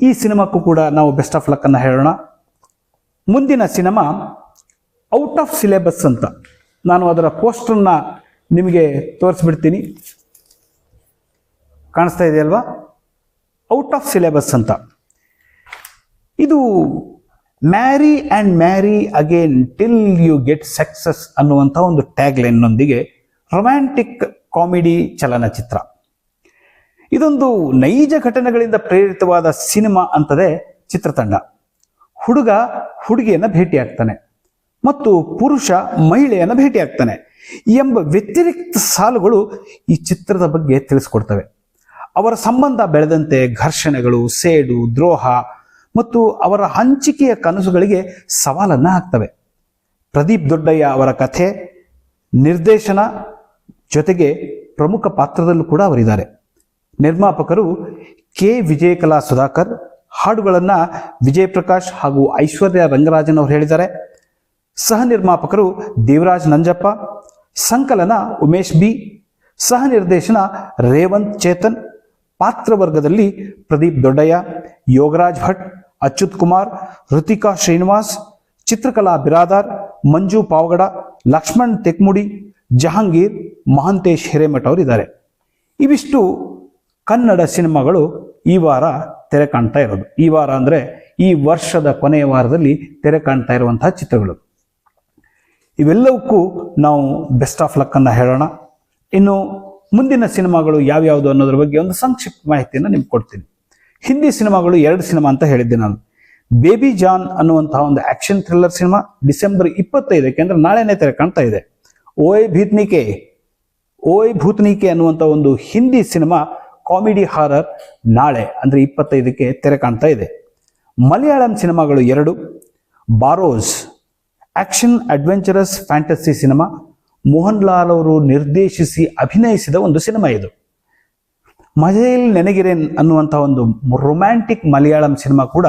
ಈ ಸಿನಿಮಾಕ್ಕೂ ಕೂಡ ನಾವು ಬೆಸ್ಟ್ ಆಫ್ ಲಕ್ ಅನ್ನು ಹೇಳೋಣ. ಮುಂದಿನ ಸಿನಿಮಾ ಔಟ್ ಆಫ್ ಸಿಲೆಬಸ್ ಅಂತ. ನಾನು ಅದರ ಪೋಸ್ಟರ್ನ ನಿಮಗೆ ತೋರಿಸ್ಬಿಡ್ತೀನಿ. ಕಾಣಿಸ್ತಾ ಇದೆಯಲ್ವಾ? ಔಟ್ ಆಫ್ ಸಿಲೆಬಸ್ ಅಂತ. ಇದು marry and marry again till you get success ಅನ್ನುವಂಥ ಒಂದು ಟ್ಯಾಗ್ ಲೈನ್ನೊಂದಿಗೆ ರೊಮ್ಯಾಂಟಿಕ್ ಕಾಮಿಡಿ ಚಲನಚಿತ್ರ. ಇದೊಂದು ನೈಜ ಘಟನೆಗಳಿಂದ ಪ್ರೇರಿತವಾದ ಸಿನಿಮಾ ಅಂತದೇ ಚಿತ್ರತಂಡ. ಹುಡುಗ ಹುಡುಗಿಯನ್ನು ಭೇಟಿಯಾಗ್ತಾನೆ ಮತ್ತು ಪುರುಷ ಮಹಿಳೆಯನ್ನು ಭೇಟಿಯಾಗ್ತಾನೆ ಎಂಬ ವ್ಯತಿರಿಕ್ತ ಸಾಲುಗಳು ಈ ಚಿತ್ರದ ಬಗ್ಗೆ ತಿಳಿಸ್ಕೊಡ್ತವೆ. ಅವರ ಸಂಬಂಧ ಬೆಳೆದಂತೆ ಘರ್ಷಣೆಗಳು, ಸೇಡು, ದ್ರೋಹ ಮತ್ತು ಅವರ ಹಂಚಿಕೆಯ ಕನಸುಗಳಿಗೆ ಸವಾಲನ್ನು ಹಾಕ್ತವೆ. ಪ್ರದೀಪ್ ದೊಡ್ಡಯ್ಯ ಅವರ ಕಥೆ, ನಿರ್ದೇಶನ ಜೊತೆಗೆ ಪ್ರಮುಖ ಪಾತ್ರದಲ್ಲೂ ಕೂಡ ಅವರಿದ್ದಾರೆ. ನಿರ್ಮಾಪಕರು ಕೆ. ವಿಜಯಕಲಾ ಸುಧಾಕರ್, ಹಾಡುಗಳನ್ನು ವಿಜಯ್ ಪ್ರಕಾಶ್ ಹಾಗೂ ಐಶ್ವರ್ಯ ರಂಗರಾಜನ್ ಅವರು ಹೇಳಿದ್ದಾರೆ. ಸಹ ನಿರ್ಮಾಪಕರು ದೇವರಾಜ್ ನಂಜಪ್ಪ, ಸಂಕಲನ ಉಮೇಶ್ ಬಿ, ಸಹ ನಿರ್ದೇಶನ ರೇವಂತ್ ಚೇತನ್ ಪಾತ್ರವರ್ಗದಲ್ಲಿ ಪ್ರದೀಪ್ ದೊಡ್ಡಯ್ಯ, ಯೋಗರಾಜ್ ಭಟ್, ಅಚ್ಯುತ್ ಕುಮಾರ್ ಋತಿಕಾ ಶ್ರೀನಿವಾಸ್, ಚಿತ್ರಕಲಾ ಬಿರಾದಾರ್, ಮಂಜು ಪಾವಗಡ, ಲಕ್ಷ್ಮಣ್ ತೆಕ್ಮುಡಿ, ಜಹಾಂಗೀರ್, ಮಹಾಂತೇಶ್ ಹಿರೇಮಠ ಅವರಿದ್ದಾರೆ ಇವಿಷ್ಟು ಕನ್ನಡ ಸಿನಿಮಾಗಳು ಈ ವಾರ ತೆರೆ ಕಾಣ್ತಾ ಇರೋದು. ಈ ವಾರ ಅಂದರೆ ಈ ವರ್ಷದ ಕೊನೆಯ ವಾರದಲ್ಲಿ ತೆರೆ ಕಾಣ್ತಾ ಇರುವಂತಹ ಚಿತ್ರಗಳು. ಇವೆಲ್ಲವಕ್ಕೂ ನಾವು ಬೆಸ್ಟ್ ಆಫ್ ಲಕ್ ಅನ್ನ ಹೇಳೋಣ. ಇನ್ನು ಮುಂದಿನ ಸಿನಿಮಾಗಳು ಯಾವ್ಯಾವುದು ಅನ್ನೋದ್ರ ಬಗ್ಗೆ ಒಂದು ಸಂಕ್ಷಿಪ್ತ ಮಾಹಿತಿಯನ್ನು ನಿಮ್ಗೆ ಕೊಡ್ತೀನಿ. ಹಿಂದಿ ಸಿನಿಮಾಗಳು ಎರಡು ಸಿನಿಮಾ ಅಂತ ಹೇಳಿದ್ದೆ ನಾನು. ಬೇಬಿ ಜಾನ್ ಅನ್ನುವಂತಹ ಒಂದು ಆಕ್ಷನ್ ಥ್ರಿಲ್ಲರ್ ಸಿನಿಮಾ ಡಿಸೆಂಬರ್ ಇಪ್ಪತ್ತೈದಕ್ಕೆ ಅಂದ್ರೆ ನಾಳೆನೇ ತೆರೆ ಕಾಣ್ತಾ ಇದೆ. ಓಯ್ ಭೀತ್ನಿಕೆ, ಓಯ್ ಭೂತ್ನಿಕೆ ಅನ್ನುವಂಥ ಒಂದು ಹಿಂದಿ ಸಿನಿಮಾ ಕಾಮಿಡಿ ಹಾರರ್ ನಾಳೆ, ಅಂದ್ರೆ ಇಪ್ಪತ್ತೈದಕ್ಕೆ ತೆರೆ ಕಾಣ್ತಾ ಇದೆ. ಮಲಯಾಳಂ ಸಿನಿಮಾಗಳು ಎರಡು, Barroz, action adventurous fantasy cinema Mohan Lal ಅವರು ನಿರ್ದೇಶಿಸಿ ಅಭಿನಯಿಸಿದ ಒಂದು ಸಿನಿಮಾ ಇದು. ಮಜೇಲ್ ನೆನಗಿರೇನ್ ಅನ್ನುವಂಥ ಒಂದು ರೊಮ್ಯಾಂಟಿಕ್ ಮಲಯಾಳಂ ಸಿನಿಮಾ ಕೂಡ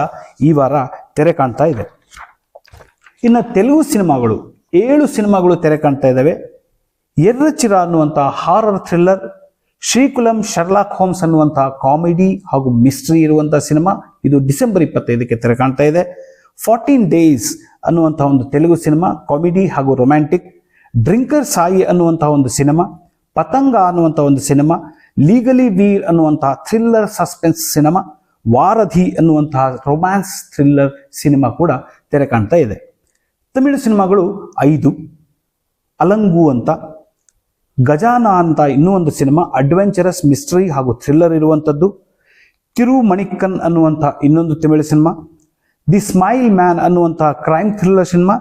ಈ ವಾರ ತೆರೆ ಕಾಣ್ತಾ ಇದೆ. ಇನ್ನು ತೆಲುಗು ಸಿನಿಮಾಗಳು, ಏಳು ಸಿನಿಮಾಗಳು ತೆರೆ ಕಾಣ್ತಾ ಇದ್ದಾವೆ ಎರ್ರಚಿರ ಅನ್ನುವಂಥ horror thriller, Srikulam Sherlock Holmes ಅನ್ನುವಂಥ ಕಾಮಿಡಿ ಹಾಗೂ ಮಿಸ್ಟ್ರಿ ಇರುವಂಥ ಸಿನಿಮಾ ಇದು ಡಿಸೆಂಬರ್ ಇಪ್ಪತ್ತೈದಕ್ಕೆ ತೆರೆ ಕಾಣ್ತಾ ಇದೆ. ಫಾರ್ಟೀನ್ ಡೇಸ್ ಅನ್ನುವಂಥ ಒಂದು ತೆಲುಗು ಸಿನಿಮಾ, ಕಾಮಿಡಿ ಹಾಗೂ ರೊಮ್ಯಾಂಟಿಕ್ ಡ್ರಿಂಕರ್ ಸಾಯಿ ಅನ್ನುವಂತಹ ಒಂದು ಸಿನಿಮಾ, ಪತಂಗ ಅನ್ನುವಂಥ ಒಂದು ಸಿನಿಮಾ, ಲೀಗಲಿ ವೀರ್ ಅನ್ನುವಂತಹ ಥ್ರಿಲ್ಲರ್ ಸಸ್ಪೆನ್ಸ್ ಸಿನಿಮಾ, ವಾರಧಿ ಅನ್ನುವಂತಹ ರೊಮ್ಯಾನ್ಸ್ ಥ್ರಿಲ್ಲರ್ ಸಿನಿಮಾ ಕೂಡ ತೆರೆ ಕಾಣ್ತಾ ಇದೆ. ತಮಿಳು ಸಿನಿಮಾಗಳು ಐದು, ಅಲಂಗು ಅಂತ, ಗಜಾನ ಅಂತ ಇನ್ನೂ ಒಂದು ಸಿನಿಮಾ, ಅಡ್ವೆಂಚರಸ್ ಮಿಸ್ಟ್ರಿ ಹಾಗೂ ಥ್ರಿಲ್ಲರ್ ಇರುವಂಥದ್ದು ತಿರುಮಣಿಕ್ಕನ್ ಅನ್ನುವಂಥ ಇನ್ನೊಂದು Tamil cinema, the smile man ಅನ್ನುವಂತಹ crime thriller cinema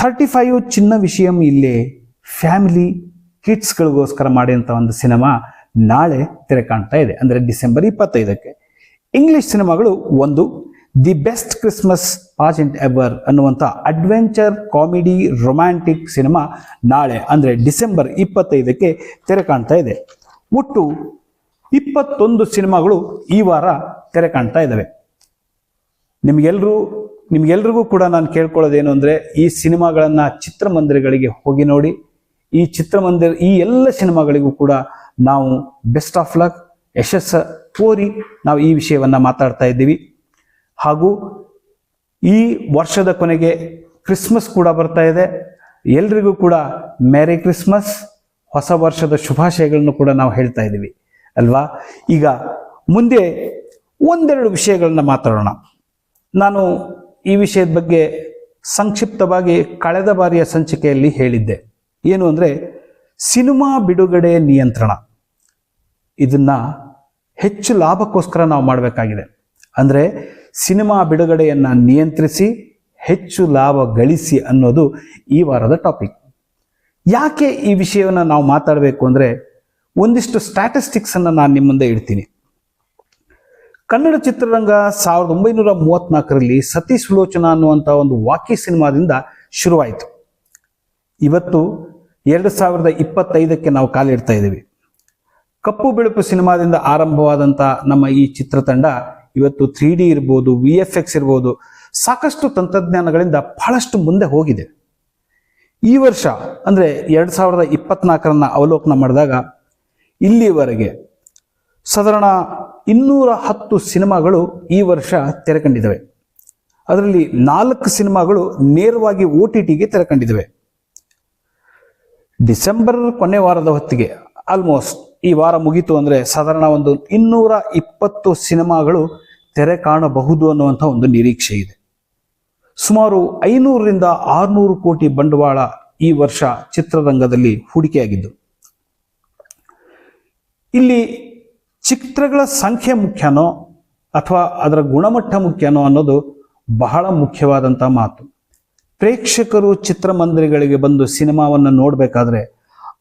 thirty five Chinna Vishayam ಇಲ್ಲೇ ಫ್ಯಾಮಿಲಿ ಕಿಡ್ಸ್ಗಳಿಗೋಸ್ಕರ ಮಾಡಿದಂಥ ಒಂದು ಸಿನಿಮಾ ನಾಳೆ ತೆರೆ ಕಾಣ್ತಾ ಇದೆ. ಅಂದರೆ ಡಿಸೆಂಬರ್ ಇಪ್ಪತ್ತೈದಕ್ಕೆ. ಇಂಗ್ಲಿಷ್ ಸಿನಿಮಾಗಳು ಒಂದು, the best Christmas pageant ever ಅನ್ನುವಂಥ ಅಡ್ವೆಂಚರ್ ಕಾಮಿಡಿ ರೊಮ್ಯಾಂಟಿಕ್ ಸಿನಿಮಾ ನಾಳೆ, ಅಂದರೆ ಡಿಸೆಂಬರ್ ಇಪ್ಪತ್ತೈದಕ್ಕೆ ತೆರೆ ಕಾಣ್ತಾ ಇದೆ. ಒಟ್ಟು ಇಪ್ಪತ್ತೊಂದು ಸಿನಿಮಾಗಳು ಈ ವಾರ ತೆರೆ ಕಾಣ್ತಾ ಇದ್ದಾವೆ ನಿಮ್ಗೆಲ್ರೂ ನಿಮ್ಗೆಲ್ರಿಗೂ ಕೂಡ ನಾನು ಕೇಳ್ಕೊಳ್ಳೋದೇನು ಅಂದರೆ ಈ ಸಿನಿಮಾಗಳನ್ನು ಚಿತ್ರಮಂದಿರಗಳಿಗೆ ಹೋಗಿ ನೋಡಿ, ಈ ಚಿತ್ರಮಂದಿರ, ಈ ಎಲ್ಲ ಸಿನಿಮಾಗಳಿಗೂ ಕೂಡ ನಾವು ಬೆಸ್ಟ್ ಆಫ್ ಲಕ್ ಯಶಸ್ಸ ಕೋರಿ ನಾವು ಈ ವಿಷಯವನ್ನು ಮಾತಾಡ್ತಾ ಇದ್ದೀವಿ. ಹಾಗೂ ಈ ವರ್ಷದ ಕೊನೆಗೆ ಕ್ರಿಸ್ಮಸ್ ಕೂಡ ಬರ್ತಾ ಇದೆ. ಎಲ್ರಿಗೂ ಕೂಡ ಮ್ಯಾರಿ ಕ್ರಿಸ್ಮಸ್ ಹೊಸ ವರ್ಷದ ಶುಭಾಶಯಗಳನ್ನು ಕೂಡ ನಾವು ಹೇಳ್ತಾ ಇದ್ದೀವಿ, ಅಲ್ವಾ? ಈಗ ಮುಂದೆ ಒಂದೆರಡು ವಿಷಯಗಳನ್ನ ಮಾತಾಡೋಣ. ನಾನು ಈ ವಿಷಯದ ಬಗ್ಗೆ ಸಂಕ್ಷಿಪ್ತವಾಗಿ ಕಳೆದ ಬಾರಿಯ ಸಂಚಿಕೆಯಲ್ಲಿ ಹೇಳಿದ್ದೆ. ಏನು ಅಂದರೆ, ಸಿನಿಮಾ ಬಿಡುಗಡೆ ನಿಯಂತ್ರಣ. ಇದನ್ನ ಹೆಚ್ಚು ಲಾಭಕ್ಕೋಸ್ಕರ ನಾವು ಮಾಡಬೇಕಾಗಿದೆ. ಅಂದರೆ, ಸಿನಿಮಾ ಬಿಡುಗಡೆಯನ್ನು ನಿಯಂತ್ರಿಸಿ, ಹೆಚ್ಚು ಲಾಭ ಗಳಿಸಿ ಅನ್ನೋದು ಈ ವಾರದ ಟಾಪಿಕ್. ಯಾಕೆ ಈ ವಿಷಯವನ್ನು ನಾವು ಮಾತಾಡಬೇಕು ಅಂದರೆ, ಒಂದಿಷ್ಟು ಸ್ಟ್ಯಾಟಿಸ್ಟಿಕ್ಸನ್ನು ನಾನು ನಿಮ್ಮ ಮುಂದೆ ಇಡ್ತೀನಿ. ಕನ್ನಡ ಚಿತ್ರರಂಗ ಸಾವಿರದ ಒಂಬೈನೂರ ಮೂವತ್ನಾಲ್ಕರಲ್ಲಿ ಸತಿ ಸುಲೋಚನಾ ಅನ್ನುವಂಥ ಒಂದು ವಾಕಿ ಸಿನಿಮಾದಿಂದ ಶುರುವಾಯಿತು. ಇವತ್ತು ಎರಡು ಸಾವಿರದ ಇಪ್ಪತ್ತೈದಕ್ಕೆ ನಾವು ಕಾಲಿಡ್ತಾ ಇದ್ದೀವಿ. ಕಪ್ಪು ಬಿಳುಪು ಸಿನಿಮಾದಿಂದ ಆರಂಭವಾದಂಥ ನಮ್ಮ ಈ ಚಿತ್ರತಂಡ ಇವತ್ತು ತ್ರೀ ಡಿ ಇರ್ಬೋದು, ವಿ ಎಫ್ ಎಕ್ಸ್ ಇರ್ಬೋದು, ಸಾಕಷ್ಟು ತಂತ್ರಜ್ಞಾನಗಳಿಂದ ಬಹಳಷ್ಟು ಮುಂದೆ ಹೋಗಿದೆ. ಈ ವರ್ಷ ಅಂದರೆ ಎರಡು ಸಾವಿರದ ಇಪ್ಪತ್ನಾಲ್ಕರನ್ನ ಅವಲೋಕನ ಮಾಡಿದಾಗ ಇಲ್ಲಿವರೆಗೆ ಸಾಧಾರಣ ಇನ್ನೂರ ಹತ್ತು ಸಿನಿಮಾಗಳು ಈ ವರ್ಷ ತೆರೆಕಂಡಿದ್ದಾವೆ ಅದರಲ್ಲಿ ನಾಲ್ಕು ಸಿನಿಮಾಗಳು ನೇರವಾಗಿ ಒ ಟಿ ಟಿಗೆ ತೆರೆಕಂಡಿದ್ದಾವೆ ಡಿಸೆಂಬರ್ ಕೊನೆ ವಾರದ ಹೊತ್ತಿಗೆ ಆಲ್ಮೋಸ್ಟ್ ಈ ವಾರ ಮುಗೀತು ಅಂದರೆ ಸಾಧಾರಣ ಒಂದು ಇನ್ನೂರ ಇಪ್ಪತ್ತು ಸಿನಿಮಾಗಳು ತೆರೆ ಕಾಣಬಹುದು ಅನ್ನುವಂಥ ಒಂದು ನಿರೀಕ್ಷೆ ಇದೆ. ಸುಮಾರು ಐನೂರರಿಂದ ಆರುನೂರು ಕೋಟಿ ಬಂಡವಾಳ ಈ ವರ್ಷ ಚಿತ್ರರಂಗದಲ್ಲಿ ಹೂಡಿಕೆಯಾಗಿದ್ದು. ಇಲ್ಲಿ ಚಿತ್ರಗಳ ಸಂಖ್ಯೆ ಮುಖ್ಯನೋ ಅಥವಾ ಅದರ ಗುಣಮಟ್ಟ ಮುಖ್ಯನೋ ಅನ್ನೋದು ಬಹಳ ಮುಖ್ಯವಾದಂಥ ಮಾತು. ಪ್ರೇಕ್ಷಕರು ಚಿತ್ರಮಂದಿರಗಳಿಗೆ ಬಂದು ಸಿನಿಮಾವನ್ನು ನೋಡಬೇಕಾದ್ರೆ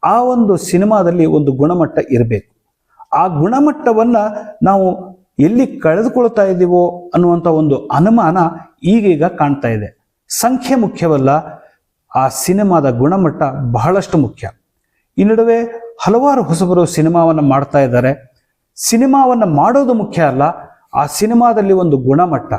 ಆ ಒಂದು ಸಿನಿಮಾದಲ್ಲಿ ಒಂದು ಗುಣಮಟ್ಟ ಇರಬೇಕು. ಆ ಗುಣಮಟ್ಟವನ್ನು ನಾವು ಎಲ್ಲಿ ಕಳೆದುಕೊಳ್ತಾ ಇದ್ದೀವೋ ಅನ್ನುವಂಥ ಒಂದು ಅನುಮಾನ ಈಗೀಗ ಕಾಣ್ತಾ ಇದೆ. ಸಂಖ್ಯೆ ಮುಖ್ಯವಲ್ಲ, ಆ ಸಿನಿಮಾದ ಗುಣಮಟ್ಟ ಬಹಳಷ್ಟು ಮುಖ್ಯ. ಈ ನಡುವೆ ಹಲವಾರು ಹೊಸಬರು ಸಿನಿಮಾವನ್ನು ಮಾಡ್ತಾ ಇದ್ದಾರೆ. ಸಿನಿಮಾವನ್ನು ಮಾಡೋದು ಮುಖ್ಯ ಅಲ್ಲ, ಆ ಸಿನಿಮಾದಲ್ಲಿ ಒಂದು ಗುಣಮಟ್ಟ.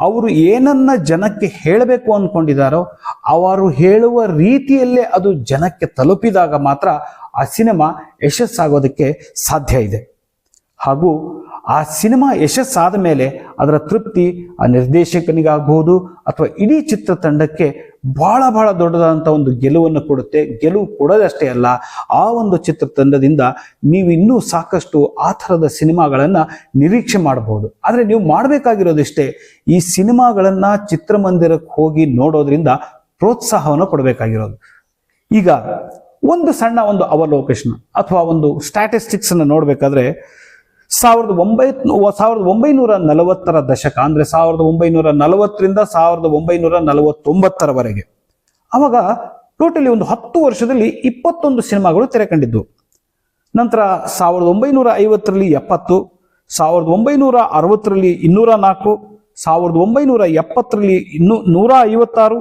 ಅವರು ಏನನ್ನ ಜನಕ್ಕೆ ಹೇಳಬೇಕು ಅಂದ್ಕೊಂಡಿದ್ದಾರೋ ಅವರು ಹೇಳುವ ರೀತಿಯಲ್ಲೇ ಅದು ಜನಕ್ಕೆ ತಲುಪಿದಾಗ ಮಾತ್ರ ಆ ಸಿನಿಮಾ ಯಶಸ್ಸಾಗೋದಕ್ಕೆ ಸಾಧ್ಯ ಇದೆ. ಹಾಗೂ ಆ ಸಿನಿಮಾ ಯಶಸ್ಸಾದ ಮೇಲೆ ಅದರ ತೃಪ್ತಿ ಆ ನಿರ್ದೇಶಕನಿಗಾಗಬಹುದು ಅಥವಾ ಇಡೀ ಚಿತ್ರತಂಡಕ್ಕೆ ಬಹಳ ಬಹಳ ದೊಡ್ಡದಾದಂಥ ಒಂದು ಗೆಲುವನ್ನು ಕೊಡುತ್ತೆ. ಗೆಲುವು ಕೊಡೋದಷ್ಟೇ ಅಲ್ಲ, ಆ ಒಂದು ಚಿತ್ರತಂಡದಿಂದ ನೀವು ಇನ್ನೂ ಸಾಕಷ್ಟು ಆ ಥರದ ಸಿನಿಮಾಗಳನ್ನು ನಿರೀಕ್ಷೆ ಮಾಡಬಹುದು ಆದರೆ ನೀವು ಮಾಡಬೇಕಾಗಿರೋದಿಷ್ಟೇ, ಈ ಸಿನಿಮಾಗಳನ್ನು ಚಿತ್ರಮಂದಿರಕ್ಕೆ ಹೋಗಿ ನೋಡೋದ್ರಿಂದ ಪ್ರೋತ್ಸಾಹವನ್ನು ಕೊಡಬೇಕಾಗಿರೋದು. ಈಗ ಒಂದು ಸಣ್ಣ ಒಂದು ಅವಲೋಕೇಶನ್, ಅಥವಾ ಒಂದು ಸ್ಟ್ಯಾಟಿಸ್ಟಿಕ್ಸನ್ನು ನೋಡಬೇಕಾದ್ರೆ ಸಾವಿರದ ಒಂಬೈತ್ ಸಾವಿರದ ಒಂಬೈನೂರ ನಲವತ್ತರ ದಶಕ, ಅಂದ್ರೆ ಸಾವಿರದ ಒಂಬೈನೂರ ನಲವತ್ತರಿಂದ ಸಾವಿರದ ಒಂಬೈನೂರ ನಲವತ್ತೊಂಬತ್ತರವರೆಗೆ. ಅವಾಗ ಟೋಟಲಿ ಒಂದು ಹತ್ತು ವರ್ಷದಲ್ಲಿ ಇಪ್ಪತ್ತೊಂದು ಸಿನಿಮಾಗಳು ತೆರೆ ನಂತರ ಸಾವಿರದ ಒಂಬೈನೂರ ಐವತ್ತರಲ್ಲಿ ಎಪ್ಪತ್ತು, ಸಾವಿರದ ಒಂಬೈನೂರ ಅರವತ್ತರಲ್ಲಿ ಇನ್ನೂರ ನಾಲ್ಕು, ಸಾವಿರದ ಒಂಬೈನೂರ ಎಪ್ಪತ್ತರಲ್ಲಿ ಇನ್ನೂ ನೂರ ಐವತ್ತಾರು,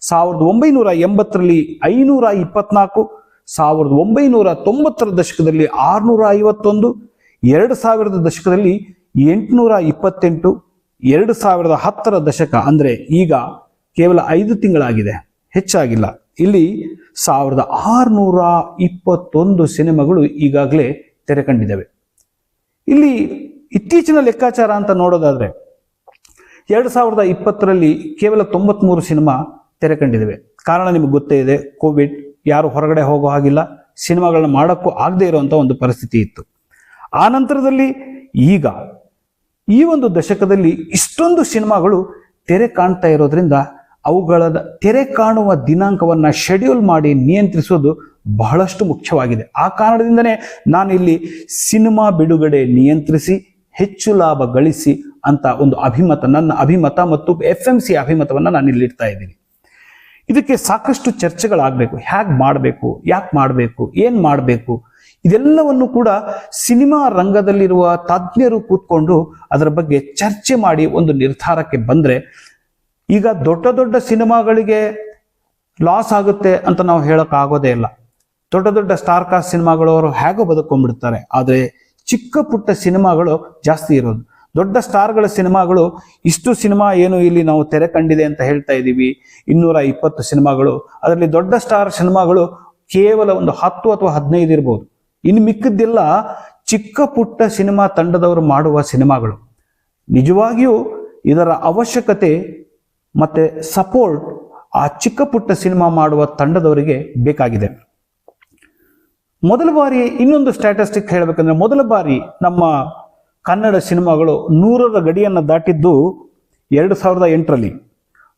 ಸಾವಿರದ ಒಂಬೈನೂರ ಎಂಬತ್ತರಲ್ಲಿ ಐನೂರ ಇಪ್ಪತ್ನಾಲ್ಕು, ಸಾವಿರದ ಒಂಬೈನೂರ ತೊಂಬತ್ತರ ದಶಕದಲ್ಲಿ ಆರುನೂರ ಐವತ್ತೊಂದು ಎರಡು ಸಾವಿರದ ದಶಕದಲ್ಲಿ ಎಂಟುನೂರ ಇಪ್ಪತ್ತೆಂಟು, ಎರಡು ಸಾವಿರದ ಹತ್ತರ ದಶಕ ಅಂದರೆ ಈಗ ಕೇವಲ ಐದು ತಿಂಗಳಾಗಿದೆ, ಹೆಚ್ಚಾಗಿಲ್ಲ. ಇಲ್ಲಿ ಸಾವಿರದ ಆರುನೂರ ಇಪ್ಪತ್ತೊಂದು ಸಿನಿಮಾಗಳು ಈಗಾಗಲೇ ತೆರೆ ಕಂಡಿದ್ದಾವೆ. ಇಲ್ಲಿ ಇತ್ತೀಚಿನ ಲೆಕ್ಕಾಚಾರ ಅಂತ ನೋಡೋದಾದರೆ, ಎರಡು ಸಾವಿರದ ಇಪ್ಪತ್ತರಲ್ಲಿ ಕೇವಲ ತೊಂಬತ್ಮೂರು ಸಿನಿಮಾ ತೆರೆ ಕಂಡಿದ್ದಾವೆ. ಕಾರಣ ನಿಮಗೆ ಗೊತ್ತೇ ಇದೆ, ಕೋವಿಡ್, ಯಾರು ಹೊರಗಡೆ ಹೋಗೋ ಹಾಗಿಲ್ಲ, ಸಿನಿಮಾಗಳನ್ನ ಮಾಡೋಕ್ಕೂ ಆಗದೇ ಇರುವಂಥ ಒಂದು ಪರಿಸ್ಥಿತಿ ಇತ್ತು. ಆ ನಂತರದಲ್ಲಿ ಈಗ ಈ ಒಂದು ದಶಕದಲ್ಲಿ ಇಷ್ಟೊಂದು ಸಿನಿಮಾಗಳು ತೆರೆ ಕಾಣ್ತಾ ಇರೋದ್ರಿಂದ ಅವುಗಳ ತೆರೆ ಕಾಣುವ ದಿನಾಂಕವನ್ನು ಶೆಡ್ಯೂಲ್ ಮಾಡಿ ನಿಯಂತ್ರಿಸೋದು ಬಹಳಷ್ಟು ಮುಖ್ಯವಾಗಿದೆ. ಆ ಕಾರಣದಿಂದನೇ ನಾನಿಲ್ಲಿ ಸಿನಿಮಾ ಬಿಡುಗಡೆ ನಿಯಂತ್ರಿಸಿ, ಹೆಚ್ಚು ಲಾಭ ಗಳಿಸಿ ಅಂತ ಒಂದು ಅಭಿಮತ, ನನ್ನ ಅಭಿಮತ ಮತ್ತು ಎಫ್ ಎಂ ಸಿ ಅಭಿಮತವನ್ನು ನಾನು ಇಲ್ಲಿ ಇಡ್ತಾ ಇದ್ದೀನಿ. ಇದಕ್ಕೆ ಸಾಕಷ್ಟು ಚರ್ಚೆಗಳಾಗಬೇಕು. ಹೇಗೆ ಮಾಡಬೇಕು? ಯಾಕೆ ಮಾಡಬೇಕು? ಏನು ಮಾಡಬೇಕು? ಇದೆಲ್ಲವನ್ನು ಕೂಡ ಸಿನಿಮಾ ರಂಗದಲ್ಲಿರುವ ತಜ್ಞರು ಕೂತ್ಕೊಂಡು ಅದರ ಬಗ್ಗೆ ಚರ್ಚೆ ಮಾಡಿ ಒಂದು ನಿರ್ಧಾರಕ್ಕೆ ಬಂದ್ರೆ ಈಗ ದೊಡ್ಡ ದೊಡ್ಡ ಸಿನಿಮಾಗಳಿಗೆ ಲಾಸ್ ಆಗುತ್ತೆ ಅಂತ ನಾವು ಹೇಳೋಕ್ಕಾಗೋದೇ ಇಲ್ಲ. ದೊಡ್ಡ ದೊಡ್ಡ ಸ್ಟಾರ್ ಕಾಸ್ಟ್ ಸಿನಿಮಾಗಳು ಅವರು ಹೇಗೋ ಬದುಕೊಂಡ್ಬಿಡ್ತಾರೆ. ಆದರೆ ಚಿಕ್ಕ ಪುಟ್ಟ ಸಿನಿಮಾಗಳು ಜಾಸ್ತಿ ಇರೋದು. ದೊಡ್ಡ ಸ್ಟಾರ್ಗಳ ಸಿನಿಮಾಗಳು ಇಷ್ಟು ಸಿನಿಮಾ ಏನು ಇಲ್ಲಿ ನಾವು ತೆರೆ ಕಂಡಿದೆ ಅಂತ ಹೇಳ್ತಾ ಇದ್ದೀವಿ. ಇನ್ನೂರ ಇಪ್ಪತ್ತು ಸಿನಿಮಾಗಳು. ಅದರಲ್ಲಿ ದೊಡ್ಡ ಸ್ಟಾರ್ ಸಿನಿಮಾಗಳು ಕೇವಲ ಒಂದು ಹತ್ತು ಅಥವಾ ಹದಿನೈದು ಇರ್ಬೋದು. ಇನ್ನು ಮಿಕ್ಕಿದ್ದೆಲ್ಲ ಚಿಕ್ಕ ಪುಟ್ಟ ಸಿನಿಮಾ ತಂಡದವರು ಮಾಡುವ ಸಿನಿಮಾಗಳು. ನಿಜವಾಗಿಯೂ ಇದರ ಅವಶ್ಯಕತೆ ಮತ್ತು ಸಪೋರ್ಟ್ ಆ ಚಿಕ್ಕ ಪುಟ್ಟ ಸಿನಿಮಾ ಮಾಡುವ ತಂಡದವರಿಗೆ ಬೇಕಾಗಿದೆ. ಮೊದಲ ಬಾರಿ ಇನ್ನೊಂದು ಸ್ಟ್ಯಾಟಿಸ್ಟಿಕ್ ಹೇಳಬೇಕಂದ್ರೆ ಮೊದಲ ಬಾರಿ ನಮ್ಮ ಕನ್ನಡ ಸಿನಿಮಾಗಳು ನೂರರ ಗಡಿಯನ್ನು ದಾಟಿದ್ದು ಎರಡು ಸಾವಿರದ ಎಂಟರಲ್ಲಿ.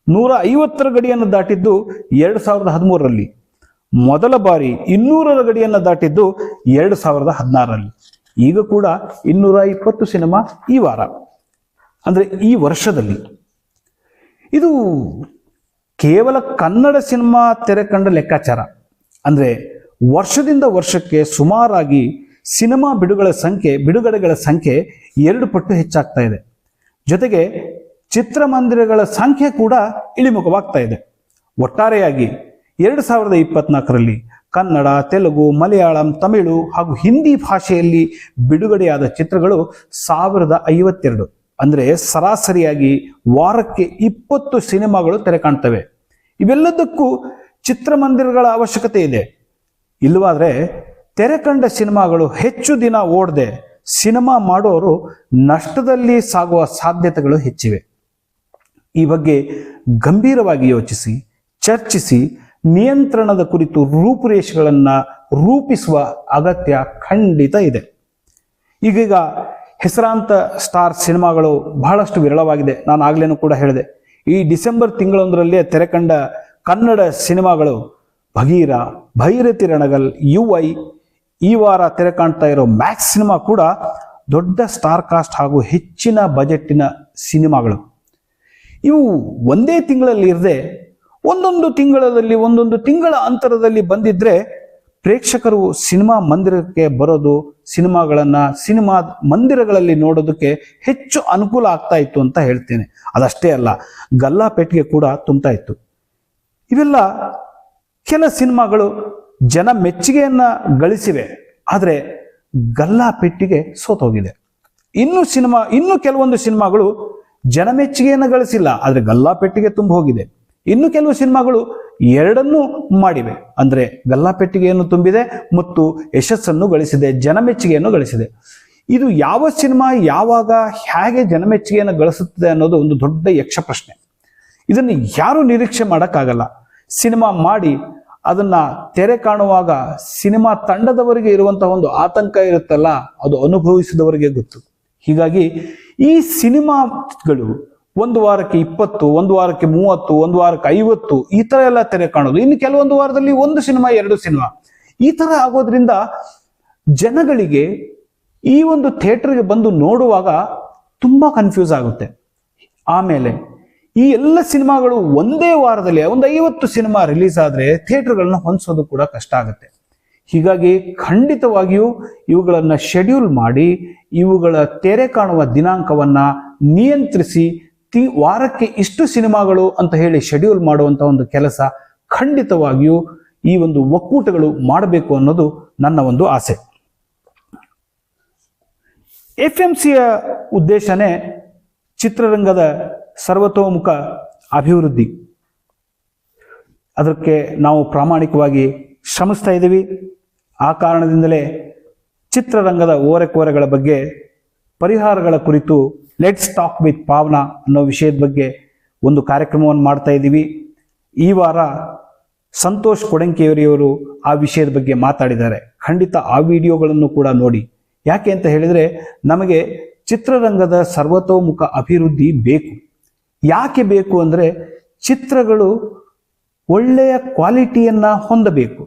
ನೂರ ಐವತ್ತರ ಗಡಿಯನ್ನು ದಾಟಿದ್ದು ಎರಡು ಸಾವಿರದ ಹದಿಮೂರರಲ್ಲಿ. ಮೊದಲ ಬಾರಿ ಇನ್ನೂರರ ಗಡಿಯನ್ನು ದಾಟಿದ್ದು ಎರಡು ಸಾವಿರದ ಹದಿನಾರರಲ್ಲಿ. ಈಗ ಕೂಡ ಇನ್ನೂರ ಇಪ್ಪತ್ತು ಸಿನಿಮಾ ಈ ವಾರ. ಅಂದರೆ ಈ ವರ್ಷದಲ್ಲಿ. ಇದು ಕೇವಲ ಕನ್ನಡ ಸಿನಿಮಾ ತೆರೆ ಕಂಡ ಲೆಕ್ಕಾಚಾರ. ಅಂದರೆ ವರ್ಷದಿಂದ ವರ್ಷಕ್ಕೆ ಸುಮಾರಾಗಿ ಸಿನಿಮಾ ಬಿಡುಗಡೆ ಸಂಖ್ಯೆ, ಬಿಡುಗಡೆಗಳ ಸಂಖ್ಯೆ ಎರಡು ಪಟ್ಟು ಹೆಚ್ಚಾಗ್ತಾ ಇದೆ. ಜೊತೆಗೆ ಚಿತ್ರಮಂದಿರಗಳ ಸಂಖ್ಯೆ ಕೂಡ ಇಳಿಮುಖವಾಗ್ತಾ ಇದೆ. ಒಟ್ಟಾರೆಯಾಗಿ ಎರಡು ಸಾವಿರದ ಇಪ್ಪತ್ನಾಲ್ಕರಲ್ಲಿ ಕನ್ನಡ, ತೆಲುಗು, ಮಲಯಾಳಂ, ತಮಿಳು ಹಾಗೂ ಹಿಂದಿ ಭಾಷೆಯಲ್ಲಿ ಬಿಡುಗಡೆಯಾದ ಚಿತ್ರಗಳು ಸಾವಿರದ ಐವತ್ತೆರಡು. ಅಂದರೆ ಸರಾಸರಿಯಾಗಿ ವಾರಕ್ಕೆ ಇಪ್ಪತ್ತು ಸಿನಿಮಾಗಳು ತೆರೆ ಕಾಣ್ತವೆ. ಇವೆಲ್ಲದಕ್ಕೂ ಚಿತ್ರಮಂದಿರಗಳ ಅವಶ್ಯಕತೆ ಇದೆ. ಇಲ್ಲವಾದರೆ ತೆರೆ ಕಂಡ ಸಿನಿಮಾಗಳು ಹೆಚ್ಚು ದಿನ ಓಡದೆ ಸಿನಿಮಾ ಮಾಡೋರು ನಷ್ಟದಲ್ಲಿ ಸಾಗುವ ಸಾಧ್ಯತೆಗಳು ಹೆಚ್ಚಿವೆ. ಈ ಬಗ್ಗೆ ಗಂಭೀರವಾಗಿ ಯೋಚಿಸಿ, ಚರ್ಚಿಸಿ ನಿಯಂತ್ರಣದ ಕುರಿತು ರೂಪುರೇಷೆಗಳನ್ನು ರೂಪಿಸುವ ಅಗತ್ಯ ಖಂಡಿತ ಇದೆ. ಈಗೀಗ ಹೆಸರಾಂತ ಸ್ಟಾರ್ ಸಿನಿಮಾಗಳು ಬಹಳಷ್ಟು ವಿರಳವಾಗಿದೆ. ನಾನು ಆಗ್ಲೇನೂ ಕೂಡ ಹೇಳಿದೆ. ಈ ಡಿಸೆಂಬರ್ ತಿಂಗಳೊಂದರಲ್ಲೇ ತೆರೆ ಕಂಡ ಕನ್ನಡ ಸಿನಿಮಾಗಳು ಭಗೀರ, ಭೈರತಿ ರಣಗಲ್ ಯು ಐ ಈ ವಾರ ತೆರೆ ಕಾಣ್ತಾ ಇರೋ ಮ್ಯಾಕ್ಸ್ ಸಿನಿಮಾ ಕೂಡ ದೊಡ್ಡ ಸ್ಟಾರ್ ಕಾಸ್ಟ್ ಹಾಗೂ ಹೆಚ್ಚಿನ ಬಜೆಟ್ಟಿನ ಸಿನಿಮಾಗಳು. ಇವು ಒಂದೇ ತಿಂಗಳಲ್ಲಿ ಇರದೆ ಒಂದೊಂದು ತಿಂಗಳಲ್ಲಿ, ಒಂದೊಂದು ತಿಂಗಳ ಅಂತರದಲ್ಲಿ ಬಂದಿದ್ರೆ ಪ್ರೇಕ್ಷಕರು ಸಿನಿಮಾ ಮಂದಿರಕ್ಕೆ ಬರೋದು, ಸಿನಿಮಾಗಳನ್ನ ಸಿನಿಮಾ ಮಂದಿರಗಳಲ್ಲಿ ನೋಡೋದಕ್ಕೆ ಹೆಚ್ಚು ಅನುಕೂಲ ಆಗ್ತಾ ಇತ್ತು ಅಂತ ಹೇಳ್ತೇನೆ. ಅದಷ್ಟೇ ಅಲ್ಲ, ಗಲ್ಲಾಪೇಟೆಗೆ ಕೂಡ ತುಂಬ್ತಾ ಇತ್ತು. ಇವೆಲ್ಲ ಕೆಲ ಸಿನಿಮಾಗಳು ಜನ ಮೆಚ್ಚುಗೆಯನ್ನು ಗಳಿಸಿವೆ, ಆದರೆ ಗಲ್ಲಾಪೆಟ್ಟಿಗೆ ಸೋತೋಗಿದೆ. ಇನ್ನು ಸಿನಿಮಾ, ಇನ್ನು ಕೆಲವೊಂದು ಸಿನಿಮಾಗಳು ಜನ ಮೆಚ್ಚುಗೆಯನ್ನು ಗಳಿಸಿಲ್ಲ, ಆದರೆ ಗಲ್ಲಾಪೆಟ್ಟಿಗೆ ತುಂಬ ಹೋಗಿದೆ ಇನ್ನು ಕೆಲವು ಸಿನಿಮಾಗಳು ಎರಡನ್ನೂ ಮಾಡಿವೆ. ಅಂದರೆ ಗಲ್ಲಾಪೆಟ್ಟಿಗೆಯನ್ನು ತುಂಬಿದೆ ಮತ್ತು ಯಶಸ್ಸನ್ನು ಗಳಿಸಿದೆ, ಜನಮೆಚ್ಚುಗೆಯನ್ನು ಗಳಿಸಿದೆ. ಇದು ಯಾವ ಸಿನಿಮಾ ಯಾವಾಗ ಹೇಗೆ ಜನಮೆಚ್ಚುಗೆಯನ್ನು ಗಳಿಸುತ್ತದೆ ಅನ್ನೋದು ಒಂದು ದೊಡ್ಡ ಯಕ್ಷ ಪ್ರಶ್ನೆ. ಇದನ್ನು ಯಾರು ನಿರೀಕ್ಷೆ ಮಾಡೋಕ್ಕಾಗಲ್ಲ. ಸಿನಿಮಾ ಮಾಡಿ, ಅದನ್ನ ತೆರೆ ಕಾಣುವಾಗ ಸಿನಿಮಾ ತಂಡದವರಿಗೆ ಇರುವಂತಹ ಒಂದು ಆತಂಕ ಇರುತ್ತಲ್ಲ, ಅದು ಅನುಭವಿಸಿದವರಿಗೆ ಗೊತ್ತು. ಹೀಗಾಗಿ ಈ ಸಿನಿಮಾಗಳು ಒಂದು ವಾರಕ್ಕೆ ಇಪ್ಪತ್ತು, ಒಂದು ವಾರಕ್ಕೆ ಮೂವತ್ತು, ಒಂದು ವಾರಕ್ಕೆ ಐವತ್ತು, ಈ ತರ ಎಲ್ಲ ತೆರೆ ಕಾಣೋದು. ಇನ್ನು ಕೆಲವೊಂದು ವಾರದಲ್ಲಿ ಒಂದು ಸಿನಿಮಾ, ಎರಡು ಸಿನಿಮಾ. ಈ ತರ ಆಗೋದ್ರಿಂದ ಜನಗಳಿಗೆ ಈ ಒಂದು ಥಿಯೇಟರ್ಗೆ ಬಂದು ನೋಡುವಾಗ ತುಂಬಾ ಕನ್ಫ್ಯೂಸ್ ಆಗುತ್ತೆ. ಆಮೇಲೆ ಈ ಎಲ್ಲ ಸಿನಿಮಾಗಳು ಒಂದೇ ವಾರದಲ್ಲಿ, ಒಂದು ಐವತ್ತು ಸಿನಿಮಾ ರಿಲೀಸ್ ಆದರೆ ಥಿಯೇಟರ್ಗಳನ್ನ ಹೊಂದಿಸೋದು ಕೂಡ ಕಷ್ಟ ಆಗುತ್ತೆ. ಹೀಗಾಗಿ ಖಂಡಿತವಾಗಿಯೂ ಇವುಗಳನ್ನು ಶೆಡ್ಯೂಲ್ ಮಾಡಿ, ಇವುಗಳ ತೆರೆ ಕಾಣುವ ದಿನಾಂಕವನ್ನ ನಿಯಂತ್ರಿಸಿ ತಿ, ವಾರಕ್ಕೆ ಇಷ್ಟು ಸಿನಿಮಾಗಳು ಅಂತ ಹೇಳಿ ಶೆಡ್ಯೂಲ್ ಮಾಡುವಂತ ಒಂದು ಕೆಲಸ ಖಂಡಿತವಾಗಿಯೂ ಈ ಒಂದು ಒಕ್ಕೂಟಗಳು ಮಾಡಬೇಕು ಅನ್ನೋದು ನನ್ನ ಒಂದು ಆಸೆ. ಎಫ್ ಎಂ ಸಿಯ ಉದ್ದೇಶನೇ ಚಿತ್ರರಂಗದ ಸರ್ವತೋಮುಖ ಅಭಿವೃದ್ಧಿ. ಅದಕ್ಕೆ ನಾವು ಪ್ರಾಮಾಣಿಕವಾಗಿ ಶ್ರಮಿಸ್ತಾ ಇದ್ದೀವಿ. ಆ ಕಾರಣದಿಂದಲೇ ಚಿತ್ರರಂಗದ ಓರೆಕೋರೆಗಳ ಬಗ್ಗೆ ಪರಿಹಾರಗಳ ಕುರಿತು ಲೆಟ್ಸ್ ಟಾಕ್ ವಿತ್ ಪಾವನ ಅನ್ನೋ ವಿಷಯದ ಬಗ್ಗೆ ಒಂದು ಕಾರ್ಯಕ್ರಮವನ್ನು ಮಾಡ್ತಾ ಇದ್ದೀವಿ. ಈ ವಾರ ಸಂತೋಷ್ ಕೊಡಂಕಿಯವರಿಯವರು ಆ ವಿಷಯದ ಬಗ್ಗೆ ಮಾತಾಡಿದ್ದಾರೆ. ಖಂಡಿತ ಆ ವಿಡಿಯೋಗಳನ್ನು ಕೂಡ ನೋಡಿ. ಯಾಕೆ ಅಂತ ಹೇಳಿದರೆ ನಮಗೆ ಚಿತ್ರರಂಗದ ಸರ್ವತೋಮುಖ ಅಭಿವೃದ್ಧಿ ಬೇಕು. ಯಾಕೆ ಬೇಕು ಅಂದರೆ ಚಿತ್ರಗಳು ಒಳ್ಳೆಯ ಕ್ವಾಲಿಟಿಯನ್ನು ಹೊಂದಬೇಕು.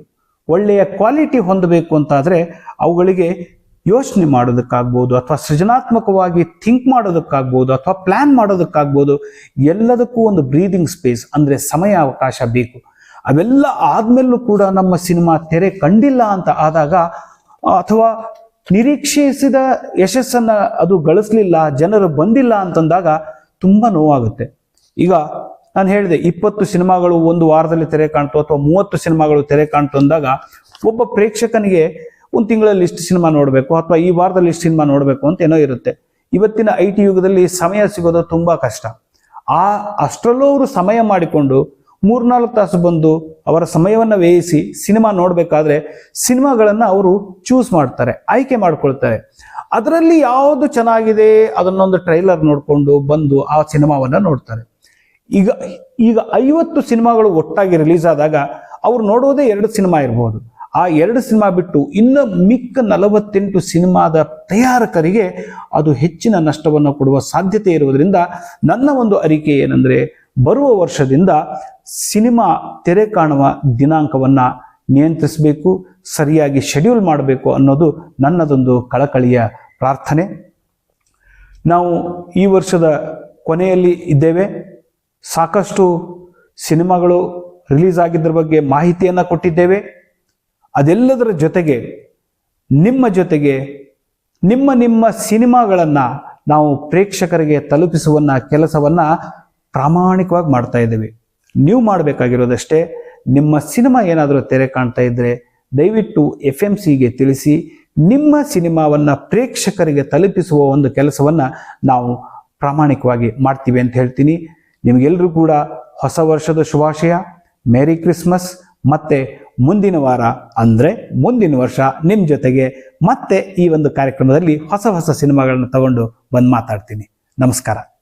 ಒಳ್ಳೆಯ ಕ್ವಾಲಿಟಿ ಹೊಂದಬೇಕು ಅಂತಾದರೆ ಅವುಗಳಿಗೆ ಯೋಚನೆ ಮಾಡೋದಕ್ಕಾಗ್ಬೋದು ಅಥವಾ ಸೃಜನಾತ್ಮಕವಾಗಿ ಥಿಂಕ್ ಮಾಡೋದಕ್ಕಾಗ್ಬೋದು ಅಥವಾ ಪ್ಲ್ಯಾನ್ ಮಾಡೋದಕ್ಕಾಗ್ಬೋದು ಎಲ್ಲದಕ್ಕೂ ಒಂದು ಬ್ರೀದಿಂಗ್ ಸ್ಪೇಸ್ ಅಂದರೆ ಸಮಯ ಅವಕಾಶ ಬೇಕು. ಅವೆಲ್ಲ ಆದಮೇಲೂ ಕೂಡ ನಮ್ಮ ಸಿನಿಮಾ ತೆರೆ ಕಂಡಿಲ್ಲ ಅಂತ ಆದಾಗ, ಅಥವಾ ನಿರೀಕ್ಷಿಸಿದ ಯಶಸ್ಸನ್ನು ಅದು ಗಳಿಸ್ಲಿಲ್ಲ, ಜನರು ಬಂದಿಲ್ಲ ಅಂತಂದಾಗ ತುಂಬ ನೋವಾಗುತ್ತೆ. ಈಗ ನಾನು ಹೇಳಿದೆ, ಇಪ್ಪತ್ತು ಸಿನಿಮಾಗಳು ಒಂದು ವಾರದಲ್ಲಿ ತೆರೆ ಕಾಣ್ತು ಅಥವಾ ಮೂವತ್ತು ಸಿನಿಮಾಗಳು ತೆರೆ ಕಾಣ್ತು ಅಂದಾಗ, ಒಬ್ಬ ಪ್ರೇಕ್ಷಕನಿಗೆ ಒಂದು ತಿಂಗಳಲ್ಲಿ ಇಷ್ಟು ಸಿನಿಮಾ ನೋಡಬೇಕು ಅಥವಾ ಈ ವಾರದಲ್ಲಿ ಇಷ್ಟು ಸಿನಿಮಾ ನೋಡಬೇಕು ಅಂತ ಏನೋ ಇರುತ್ತೆ. ಇವತ್ತಿನ ಐ ಟಿ ಯುಗದಲ್ಲಿ ಸಮಯ ಸಿಗೋದು ತುಂಬಾ ಕಷ್ಟ. ಆ ಅಷ್ಟರಲ್ಲೂ ಅವರು ಸಮಯ ಮಾಡಿಕೊಂಡು ಮೂರ್ನಾಲ್ಕು ತಾಸು ಬಂದು ಅವರ ಸಮಯವನ್ನ ವ್ಯಯಿಸಿ ಸಿನಿಮಾ ನೋಡಬೇಕಾದ್ರೆ ಸಿನಿಮಾಗಳನ್ನ ಅವರು ಚೂಸ್ ಮಾಡ್ತಾರೆ, ಆಯ್ಕೆ ಮಾಡ್ಕೊಳ್ತಾರೆ. ಅದರಲ್ಲಿ ಯಾವುದು ಚೆನ್ನಾಗಿದೆ ಅದನ್ನೊಂದು ಟ್ರೈಲರ್ ನೋಡಿಕೊಂಡು ಬಂದು ಆ ಸಿನಿಮಾವನ್ನ ನೋಡ್ತಾರೆ. ಈಗ ಈಗ ಐವತ್ತು ಸಿನಿಮಾಗಳು ಒಟ್ಟಾಗಿ ರಿಲೀಸ್ ಆದಾಗ ಅವ್ರು ನೋಡೋದೇ ಎರಡು ಸಿನಿಮಾ ಇರಬಹುದು ಆ ಎರಡು ಸಿನಿಮಾ ಬಿಟ್ಟು ಇನ್ನು ಮಿಕ್ಕ ನಲವತ್ತೆಂಟು ಸಿನಿಮಾದ ತಯಾರಕರಿಗೆ ಅದು ಹೆಚ್ಚಿನ ನಷ್ಟವನ್ನು ಕೊಡುವ ಸಾಧ್ಯತೆ ಇರುವುದರಿಂದ ನನ್ನ ಒಂದು ಅರಿಕೆ ಏನಂದರೆ ಬರುವ ವರ್ಷದಿಂದ ಸಿನಿಮಾ ತೆರೆ ಕಾಣುವ ದಿನಾಂಕವನ್ನು ನಿಯಂತ್ರಿಸಬೇಕು, ಸರಿಯಾಗಿ ಶೆಡ್ಯೂಲ್ ಮಾಡಬೇಕು ಅನ್ನೋದು ನನ್ನದೊಂದು ಕಳಕಳಿಯ ಪ್ರಾರ್ಥನೆ. ನಾವು ಈ ವರ್ಷದ ಕೊನೆಯಲ್ಲಿ ಇದ್ದೇವೆ. ಸಾಕಷ್ಟು ಸಿನಿಮಾಗಳು ರಿಲೀಸ್ ಆಗಿದ್ದರ ಬಗ್ಗೆ ಮಾಹಿತಿಯನ್ನು ಕೊಟ್ಟಿದ್ದೇವೆ. ಅದೆಲ್ಲದರ ಜೊತೆಗೆ, ನಿಮ್ಮ ಜೊತೆಗೆ, ನಿಮ್ಮ ನಿಮ್ಮ ಸಿನಿಮಾಗಳನ್ನು ನಾವು ಪ್ರೇಕ್ಷಕರಿಗೆ ತಲುಪಿಸುವನ್ನ, ಕೆಲಸವನ್ನು ಪ್ರಾಮಾಣಿಕವಾಗಿ ಮಾಡ್ತಾ ಇದ್ದೀವಿ. ನೀವು ಮಾಡಬೇಕಾಗಿರೋದಷ್ಟೇ, ನಿಮ್ಮ ಸಿನಿಮಾ ಏನಾದರೂ ತೆರೆ ಕಾಣ್ತಾ ಇದ್ರೆ, ದಯವಿಟ್ಟು ಎಫ್ ಎಂ ಸಿಗೆ ತಿಳಿಸಿ, ನಿಮ್ಮ ಸಿನಿಮಾವನ್ನು ಪ್ರೇಕ್ಷಕರಿಗೆ ತಲುಪಿಸುವ ಒಂದು ಕೆಲಸವನ್ನು ನಾವು ಪ್ರಾಮಾಣಿಕವಾಗಿ ಮಾಡ್ತೀವಿ ಅಂತ ಹೇಳ್ತೀನಿ. ನಿಮಗೆಲ್ಲರೂ ಕೂಡ ಹೊಸ ವರ್ಷದ ಶುಭಾಶಯ ಮೇರಿ ಕ್ರಿಸ್ಮಸ್ ಮತ್ತೆ ಮುಂದಿನ ವಾರ, ಅಂದರೆ ಮುಂದಿನ ವರ್ಷ ನಿಮ್ಮ ಜೊತೆಗೆ ಮತ್ತೆ ಈ ಒಂದು ಕಾರ್ಯಕ್ರಮದಲ್ಲಿ ಹೊಸ ಹೊಸ ಸಿನಿಮಾಗಳನ್ನು ತಗೊಂಡು ಬಂದು ಮಾತಾಡ್ತೀನಿ. ನಮಸ್ಕಾರ.